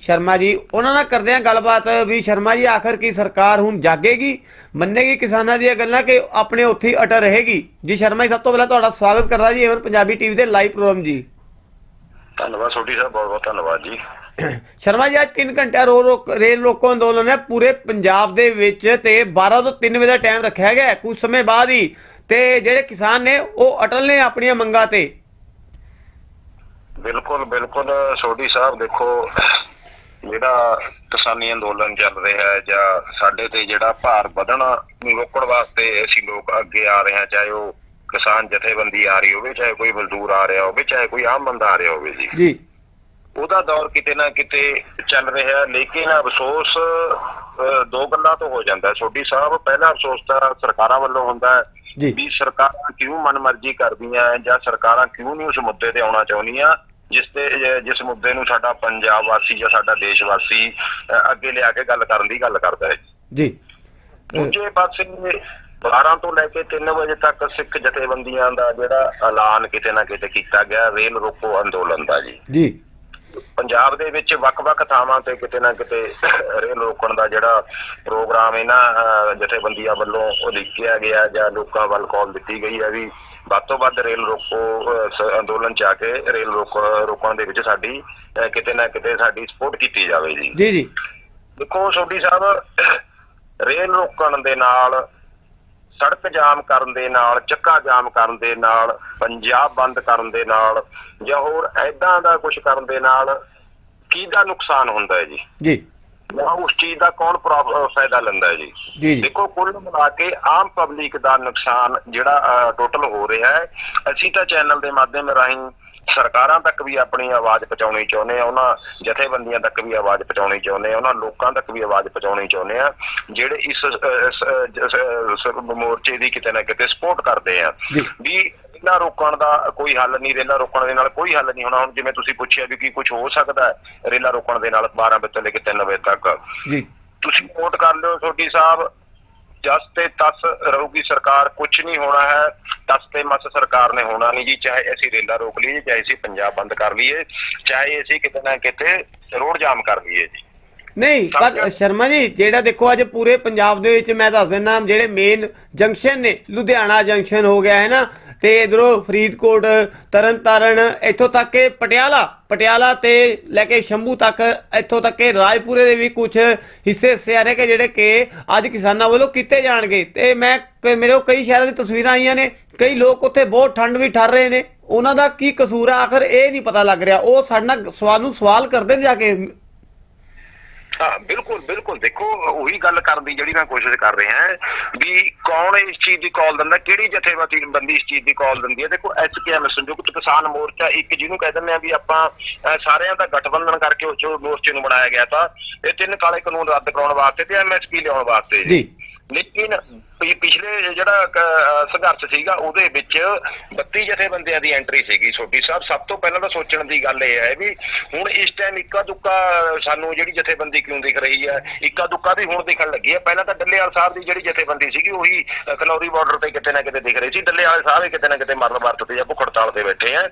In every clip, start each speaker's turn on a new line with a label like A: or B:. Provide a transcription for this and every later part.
A: ਸ਼ਰਮਾ ਜੀ ਉਹਨਾਂ ਨਾਲ ਕਰਦੇ ਆ ਗੱਲਬਾਤ ਵੀ ਸ਼ਰਮਾ ਜੀ ਆਖਰ ਕੀ ਸਰਕਾਰ ਹੁਣ ਜਾਗੇਗੀ? ਮੰਨੇਗੀ ਕਿਸਾਨਾਂ ਦੀਆਂ ਗੱਲਾਂ ਕਿ ਆਪਣੇ ਉੱਥੇ ਹੀ ਅਟਲ ਰਹੇਗੀ? ਜੀ ਸ਼ਰਮਾ ਜੀ ਸਭ ਤੋਂ ਪਹਿਲਾਂ ਤੁਹਾਡਾ ਸਵਾਗਤ ਕਰਦਾ ਜੀ ਏਵਨ ਪੰਜਾਬੀ ਟੀਵੀ ਦੇ ਲਾਈਵ ਪ੍ਰੋਗਰਾਮ ਜੀ।
B: ਧੰਨਵਾਦ ਸੋਢੀ ਸਾਹਿਬ ਬਹੁਤ ਬਹੁਤ ਧੰਨਵਾਦ ਜੀ।
A: ਸ਼ਰਮਾ ਜੀ ਅੱਜ 3 ਘੰਟਿਆਂ ਰੋ ਰੋਕ ਰੇਲ ਰੋਕੋ ਅੰਦੋਲਨ ਹੈ ਪੂਰੇ ਪੰਜਾਬ ਦੇ ਵਿੱਚ ਤੇ 12 ਤੋਂ 3 ਵਜੇ ਦਾ ਟਾਈਮ ਰੱਖਿਆ ਗਿਆ ਕੁਝ ਸਮੇਂ ਬਾਅਦ ਹੀ ਤੇ ਜਿਹੜੇ ਕਿਸਾਨ ਨੇ ਉਹ ਅਟਲ ਨੇ ਆਪਣੀਆਂ ਮੰਗਾਂ ਤੇ।
B: ਬਿਲਕੁਲ ਬਿਲਕੁਲ। ਸੋਢੀ ਸਾਹਿਬ ਦੇਖੋ ਜਿਹੜਾ ਕਿਸਾਨੀ ਅੰਦੋਲਨ ਚੱਲ ਰਿਹਾ ਹੈ ਜਾਂ ਸਾਡੇ ਤੇ ਜਿਹੜਾ ਭਾਰ ਵਧਣ ਨੂੰ ਰੋਕਣ ਵਾਸਤੇ ਅਸੀਂ ਲੋਕ ਅੱਗੇ ਆ ਰਹੇ ਹਾਂ ਚਾਹੇ ਉਹ ਕਿਸਾਨ ਜਥੇਬੰਦੀ ਆ ਰਹੀ ਹੋਵੇ ਚਾਹੇ ਕੋਈ ਮਜ਼ਦੂਰ ਆ ਰਿਹਾ ਹੋਵੇ ਚਾਹੇ ਕੋਈ ਆਮ ਬੰਦਾ ਆ ਰਿਹਾ ਹੋਵੇ ਜੀ।
A: ਜੀ।
B: ਉਹਦਾ ਦੌਰ ਕਿਤੇ ਨਾ ਕਿਤੇ ਚੱਲ ਰਿਹਾ ਹੈ, ਲੇਕਿਨ ਅਫਸੋਸ ਦੋ ਗੱਲਾਂ ਤੋਂ ਹੋ ਜਾਂਦਾ ਛੋਟੀ ਸਾਹਿਬ ਪਹਿਲਾ ਅਫਸੋਸ ਤਾਂ ਸਰਕਾਰਾਂ ਵੱਲੋਂ ਹੁੰਦਾ ਹੈ
A: ਜੀ।
B: ਵੀ ਸਰਕਾਰਾਂ ਕਿਉਂ ਮਨਮਰਜ਼ੀ ਕਰਦੀਆਂ ਜਾਂ ਸਰਕਾਰਾਂ ਕਿਉਂ ਨਹੀਂ ਉਸ ਮੁੱਦੇ ਤੇ ਆਉਣਾ ਚਾਹੁੰਦੀਆਂ? ਜਿਸ ਤੇ ਜਿਸ ਮੁੱਦੇ ਨੂੰ ਸਾਡਾ ਪੰਜਾਬ ਵਾਸੀ ਜਾਂ ਸਾਡਾ ਦੇਸ਼ ਵਾਸੀ ਅੱਗੇ ਲਿਆ ਕੇ ਗੱਲ ਕਰਨ ਦੀ ਗੱਲ ਕਰਦਾ ਹੈ।
A: ਜੀ।
B: ਦੂਜੇ ਪਾਸੇ 12 ਤੋਂ ਲੈ ਕੇ 3 ਵਜੇ ਤੱਕ ਸਿੱਖ ਜਥੇਬੰਦੀਆਂ ਦਾ ਜਿਹੜਾ ਐਲਾਨ ਕਿਤੇ ਨਾ ਕਿਤੇ ਕੀਤਾ ਗਿਆ ਰੇਲ ਰੋਕੋ ਅੰਦੋਲਨ ਦਾ ਜੀ।
A: ਜੀ।
B: ਪੰਜਾਬ ਦੇ ਵਿੱਚ ਵੱਖ-ਵੱਖ ਥਾਵਾਂ ਤੇ ਕਿਤੇ ਨਾ ਕਿਤੇ ਰੇਲ ਰੋਕਣ ਦਾ ਜਿਹੜਾ ਪ੍ਰੋਗਰਾਮ ਇਹਨਾਂ ਜਥੇਬੰਦੀਆਂ ਵੱਲੋਂ ਉਲੀਕਿਆ ਗਿਆ ਜਾਂ ਲੋਕਾਂ ਵੱਲ ਕਾਲ ਦਿੱਤੀ ਗਈ ਹੈ ਵੀ ਵੱਧ ਤੋਂ ਵੱਧ ਰੇਲ ਰੋਕੋ ਅੰਦੋਲਨ ਚ ਆ ਕੇ ਰੇਲ ਰੋਕ ਰੋਕਣ ਦੇ ਵਿੱਚ ਸਾਡੀ ਕਿਤੇ ਨਾ ਕਿਤੇ ਸਾਡੀ ਸਪੋਰਟ ਕੀਤੀ ਜਾਵੇ ਜੀ।
A: ਜੀ ਜੀ।
B: ਦੇਖੋ ਸੋਢੀ ਸਾਹਿਬ ਰੇਲ ਰੋਕਣ ਦੇ ਨਾਲ ਸੜਕ ਜਾਮ ਕਰਨ ਦੇ ਨਾਲ ਚੱਕਾ ਜਾਮ ਕਰਨ ਦੇ ਨਾਲ ਪੰਜਾਬ ਬੰਦ ਕਰਨ ਦੇ ਨਾਲ ਜਾਂ ਹੋਰ ਐਦਾਂ ਦਾ ਕੁਝ ਕਰਨ ਦੇ ਨਾਲ ਕਿਹਦਾ ਨੁਕਸਾਨ ਹੁੰਦਾ ਹੈ ਜੀ?
A: ਜੀ।
B: ਜਾਂ ਉਸ ਚੀਜ਼ ਦਾ ਕੌਣ ਫਾਇਦਾ ਲੈਂਦਾ ਹੈ ਜੀ? ਦੇਖੋ ਕੁੱਲ ਮਿਲਾ ਕੇ ਆਮ ਪਬਲਿਕ ਦਾ ਨੁਕਸਾਨ ਜਿਹੜਾ ਟੋਟਲ ਹੋ ਰਿਹਾ ਹੈ। ਅਸੀਂ ਤਾਂ ਚੈਨਲ ਦੇ ਮਾਧਿਅਮ ਰਾਹੀਂ ਸਰਕਾਰਾਂ ਤੱਕ ਵੀ ਆਪਣੀ ਆਵਾਜ਼ ਪਹੁੰਚਾਉਣੀ ਚਾਹੁੰਦੇ ਆ ਉਹਨਾਂ ਜਥੇਬੰਦੀਆਂ ਤੱਕ ਵੀ ਆਵਾਜ਼ ਪਹੁੰਚਾਉਣੀ ਚਾਹੁੰਦੇ ਆ ਉਹਨਾਂ ਲੋਕਾਂ ਤੱਕ ਵੀ ਆਵਾਜ਼ ਪਹੁੰਚਾਉਣੀ ਚਾਹੁੰਦੇ ਆ ਜਿਹੜੇ ਇਸ ਮੋਰਚੇ ਦੀ ਕਿਤੇ ਨਾ ਕਿਤੇ ਸਪੋਰਟ ਕਰਦੇ ਆ। ਵੀ ਰੇਲਾ ਰੋਕਣ ਦਾ ਕੋਈ ਹੱਲ ਨਹੀਂ ਰੇਲਾ ਰੋਕਣ ਦੇ ਨਾਲ ਕੋਈ ਹੱਲ ਨਹੀਂ ਹੋਣਾ। ਹੁਣ ਜਿਵੇਂ ਤੁਸੀਂ ਪੁੱਛਿਆ ਵੀ ਕੀ ਕੁਝ ਹੋ ਸਕਦਾ ਹੈ ਰੇਲਾ ਰੋਕਣ ਦੇ ਨਾਲ 12 ਵਜੇ ਤੋਂ ਲੈ ਕੇ 3 ਵਜੇ ਤੱਕ।
A: ਜੀ।
B: ਤੁਸੀਂ ਨੋਟ ਕਰ ਲਿਓ ਛੋਟੀ ਸਾਹਿਬ। ਜਸ ਤੇ ਤਸ ਰਹੂਗੀ ਸਰਕਾਰ ਕੁਝ ਨਹੀਂ ਹੋਣਾ ਹੈ। ਤਸ ਤੇ ਮਸ ਸਰਕਾਰ ਨੇ ਹੋਣਾ ਨਹੀਂ ਜੀ, ਚਾਹੇ ਅਸੀਂ ਰੇਲਾ ਰੋਕ ਲਈਏ, ਚਾਹੇ ਅਸੀਂ ਪੰਜਾਬ ਬੰਦ ਕਰ ਲਈਏ, ਚਾਹੇ ਅਸੀਂ ਕਿਤੇ ਨਾ ਕਿਤੇ ਰੋਡ ਜਾਮ ਕਰ ਲਈਏ ਜੀ।
A: ਨਹੀਂ ਪਰ ਸ਼ਰਮਾ ਜੀ ਜਿਹੜਾ ਦੇਖੋ ਅੱਜ ਪੂਰੇ ਪੰਜਾਬ ਦੇ ਵਿੱਚ ਮੈਂ ਦੱਸ ਦਿੰਦਾ ਜਿਹੜੇ ਮੇਨ ਜੰਕਸ਼ਨ ਨੇ ਲੁਧਿਆਣਾ ਜੰਕਸ਼ਨ ਹੋ ਗਿਆ ਹੈ ਨਾ? ਤੇ ਇਧਰੋਂ ਫਰੀਦਕੋਟ ਤਰਨਤਾਰਨ ਇੱਥੋਂ ਤੱਕ ਕਿ ਪਟਿਆਲਾ ਪਟਿਆਲਾ ਤੇ ਲੈ ਕੇ ਸ਼ੰਭੂ ਤੱਕ ਇੱਥੋਂ ਤੱਕ ਕਿ ਰਾਜਪੁਰੇ ਦੇ ਵੀ ਕੁਝ ਹਿੱਸੇ ਰਹੇ ਕਿ ਜਿਹੜੇ ਕਿ ਅੱਜ ਕਿਸਾਨਾਂ ਵੱਲੋਂ ਕੀਤੇ ਜਾਣਗੇ। ਤੇ ਮੈਂ ਮੇਰੇ ਕਈ ਸ਼ਹਿਰਾਂ ਦੀ ਤਸਵੀਰਾਂ ਆਈਆਂ ਨੇ ਕਈ ਲੋਕ ਉੱਥੇ ਬਹੁਤ ਠੰਡ ਵੀ ਠਰ ਰਹੇ ਨੇ। ਉਹਨਾਂ ਦਾ ਕੀ ਕਸੂਰ ਆ? ਆਖਰ ਇਹ ਨਹੀਂ ਪਤਾ ਲੱਗ ਰਿਹਾ। ਉਹ ਸਾਡੇ ਨਾਲ ਸਵਾਲ ਨੂੰ ਸਵਾਲ ਕਰਦੇ ਨੇ ਜਾ ਕੇ
B: ਹਾਂ ਬਿਲਕੁਲ ਬਿਲਕੁਲ। ਦੇਖੋ ਉਹੀ ਗੱਲ ਕਰਨ ਦੀ ਜਿਹੜੀ ਮੈਂ ਕੋਸ਼ਿਸ਼ ਕਰ ਰਿਹਾ ਹਾਂ ਵੀ ਕੌਣ ਇਸ ਚੀਜ਼ ਦੀ ਕਾਲ ਦਿੰਦਾ ਕਿਹੜੀ ਜਥੇਬੰਦੀ ਬੰਦੀ ਇਸ ਚੀਜ਼ ਦੀ ਕਾਲ ਦਿੰਦੀ ਹੈ? ਦੇਖੋ ਐਸਕੇਐਮ ਸੰਯੁਕਤ ਕਿਸਾਨ ਮੋਰਚਾ ਇੱਕ ਜਿਹਨੂੰ ਕਹਿ ਦਿੰਦੇ ਆ ਵੀ ਆਪਾਂ ਸਾਰਿਆਂ ਦਾ ਗਠਬੰਧਨ ਕਰਕੇ ਉਸ ਮੋਰਚੇ ਨੂੰ ਬਣਾਇਆ ਗਿਆ ਤਾਂ ਇਹ ਤਿੰਨ ਕਾਲੇ ਕਾਨੂੰਨ ਰੱਦ ਕਰਾਉਣ ਵਾਸਤੇ ਤੇ ਐਮਐਸਪੀ ਲਿਆਉਣ ਵਾਸਤੇ
A: ਜੀ।
B: ਲੇਕਿਨ ਪਿਛਲੇ ਜਿਹੜਾ ਸੰਘਰਸ਼ ਸੀਗਾ ਉਹਦੇ ਵਿੱਚ 32 ਜਥੇਬੰਦੀਆਂ ਦੀ ਐਂਟਰੀ ਸੀਗੀ ਛੋਟੀ ਸਾਹਿਬ। ਸਭ ਤੋਂ ਪਹਿਲਾਂ ਤਾਂ ਸੋਚਣ ਦੀ ਗੱਲ ਇਹ ਹੈ ਵੀ ਹੁਣ ਇਸ ਟਾਈਮ ਇੱਕਾ ਦੁੱਕਾ ਸਾਨੂੰ ਜਿਹੜੀ ਜਥੇਬੰਦੀ ਕਿਉਂ ਦਿਖ ਰਹੀ ਹੈ ਇੱਕਾ ਦੁੱਕਾ ਵੀ ਹੁਣ ਦਿਖਣ ਲੱਗੀ ਹੈ। ਪਹਿਲਾਂ ਤਾਂ ਡੱਲੇਵਾਲ ਸਾਹਿਬ ਦੀ ਜਿਹੜੀ ਜਥੇਬੰਦੀ ਸੀਗੀ ਉਹੀ ਖਨੌਰੀ ਬਾਰਡਰ ਤੇ ਕਿਤੇ ਨਾ ਕਿਤੇ ਦਿਖ ਰਹੀ ਸੀ। ਡੱਲੇਵਾਲ ਸਾਹਿਬ ਵੀ ਕਿਤੇ ਨਾ ਕਿਤੇ ਮਰਨ ਵਰਤ ਤੇ ਜਾਂ ਭੁੱਖ ਹੜਤਾਲ ਤੇ ਬੈਠੇ ਆ।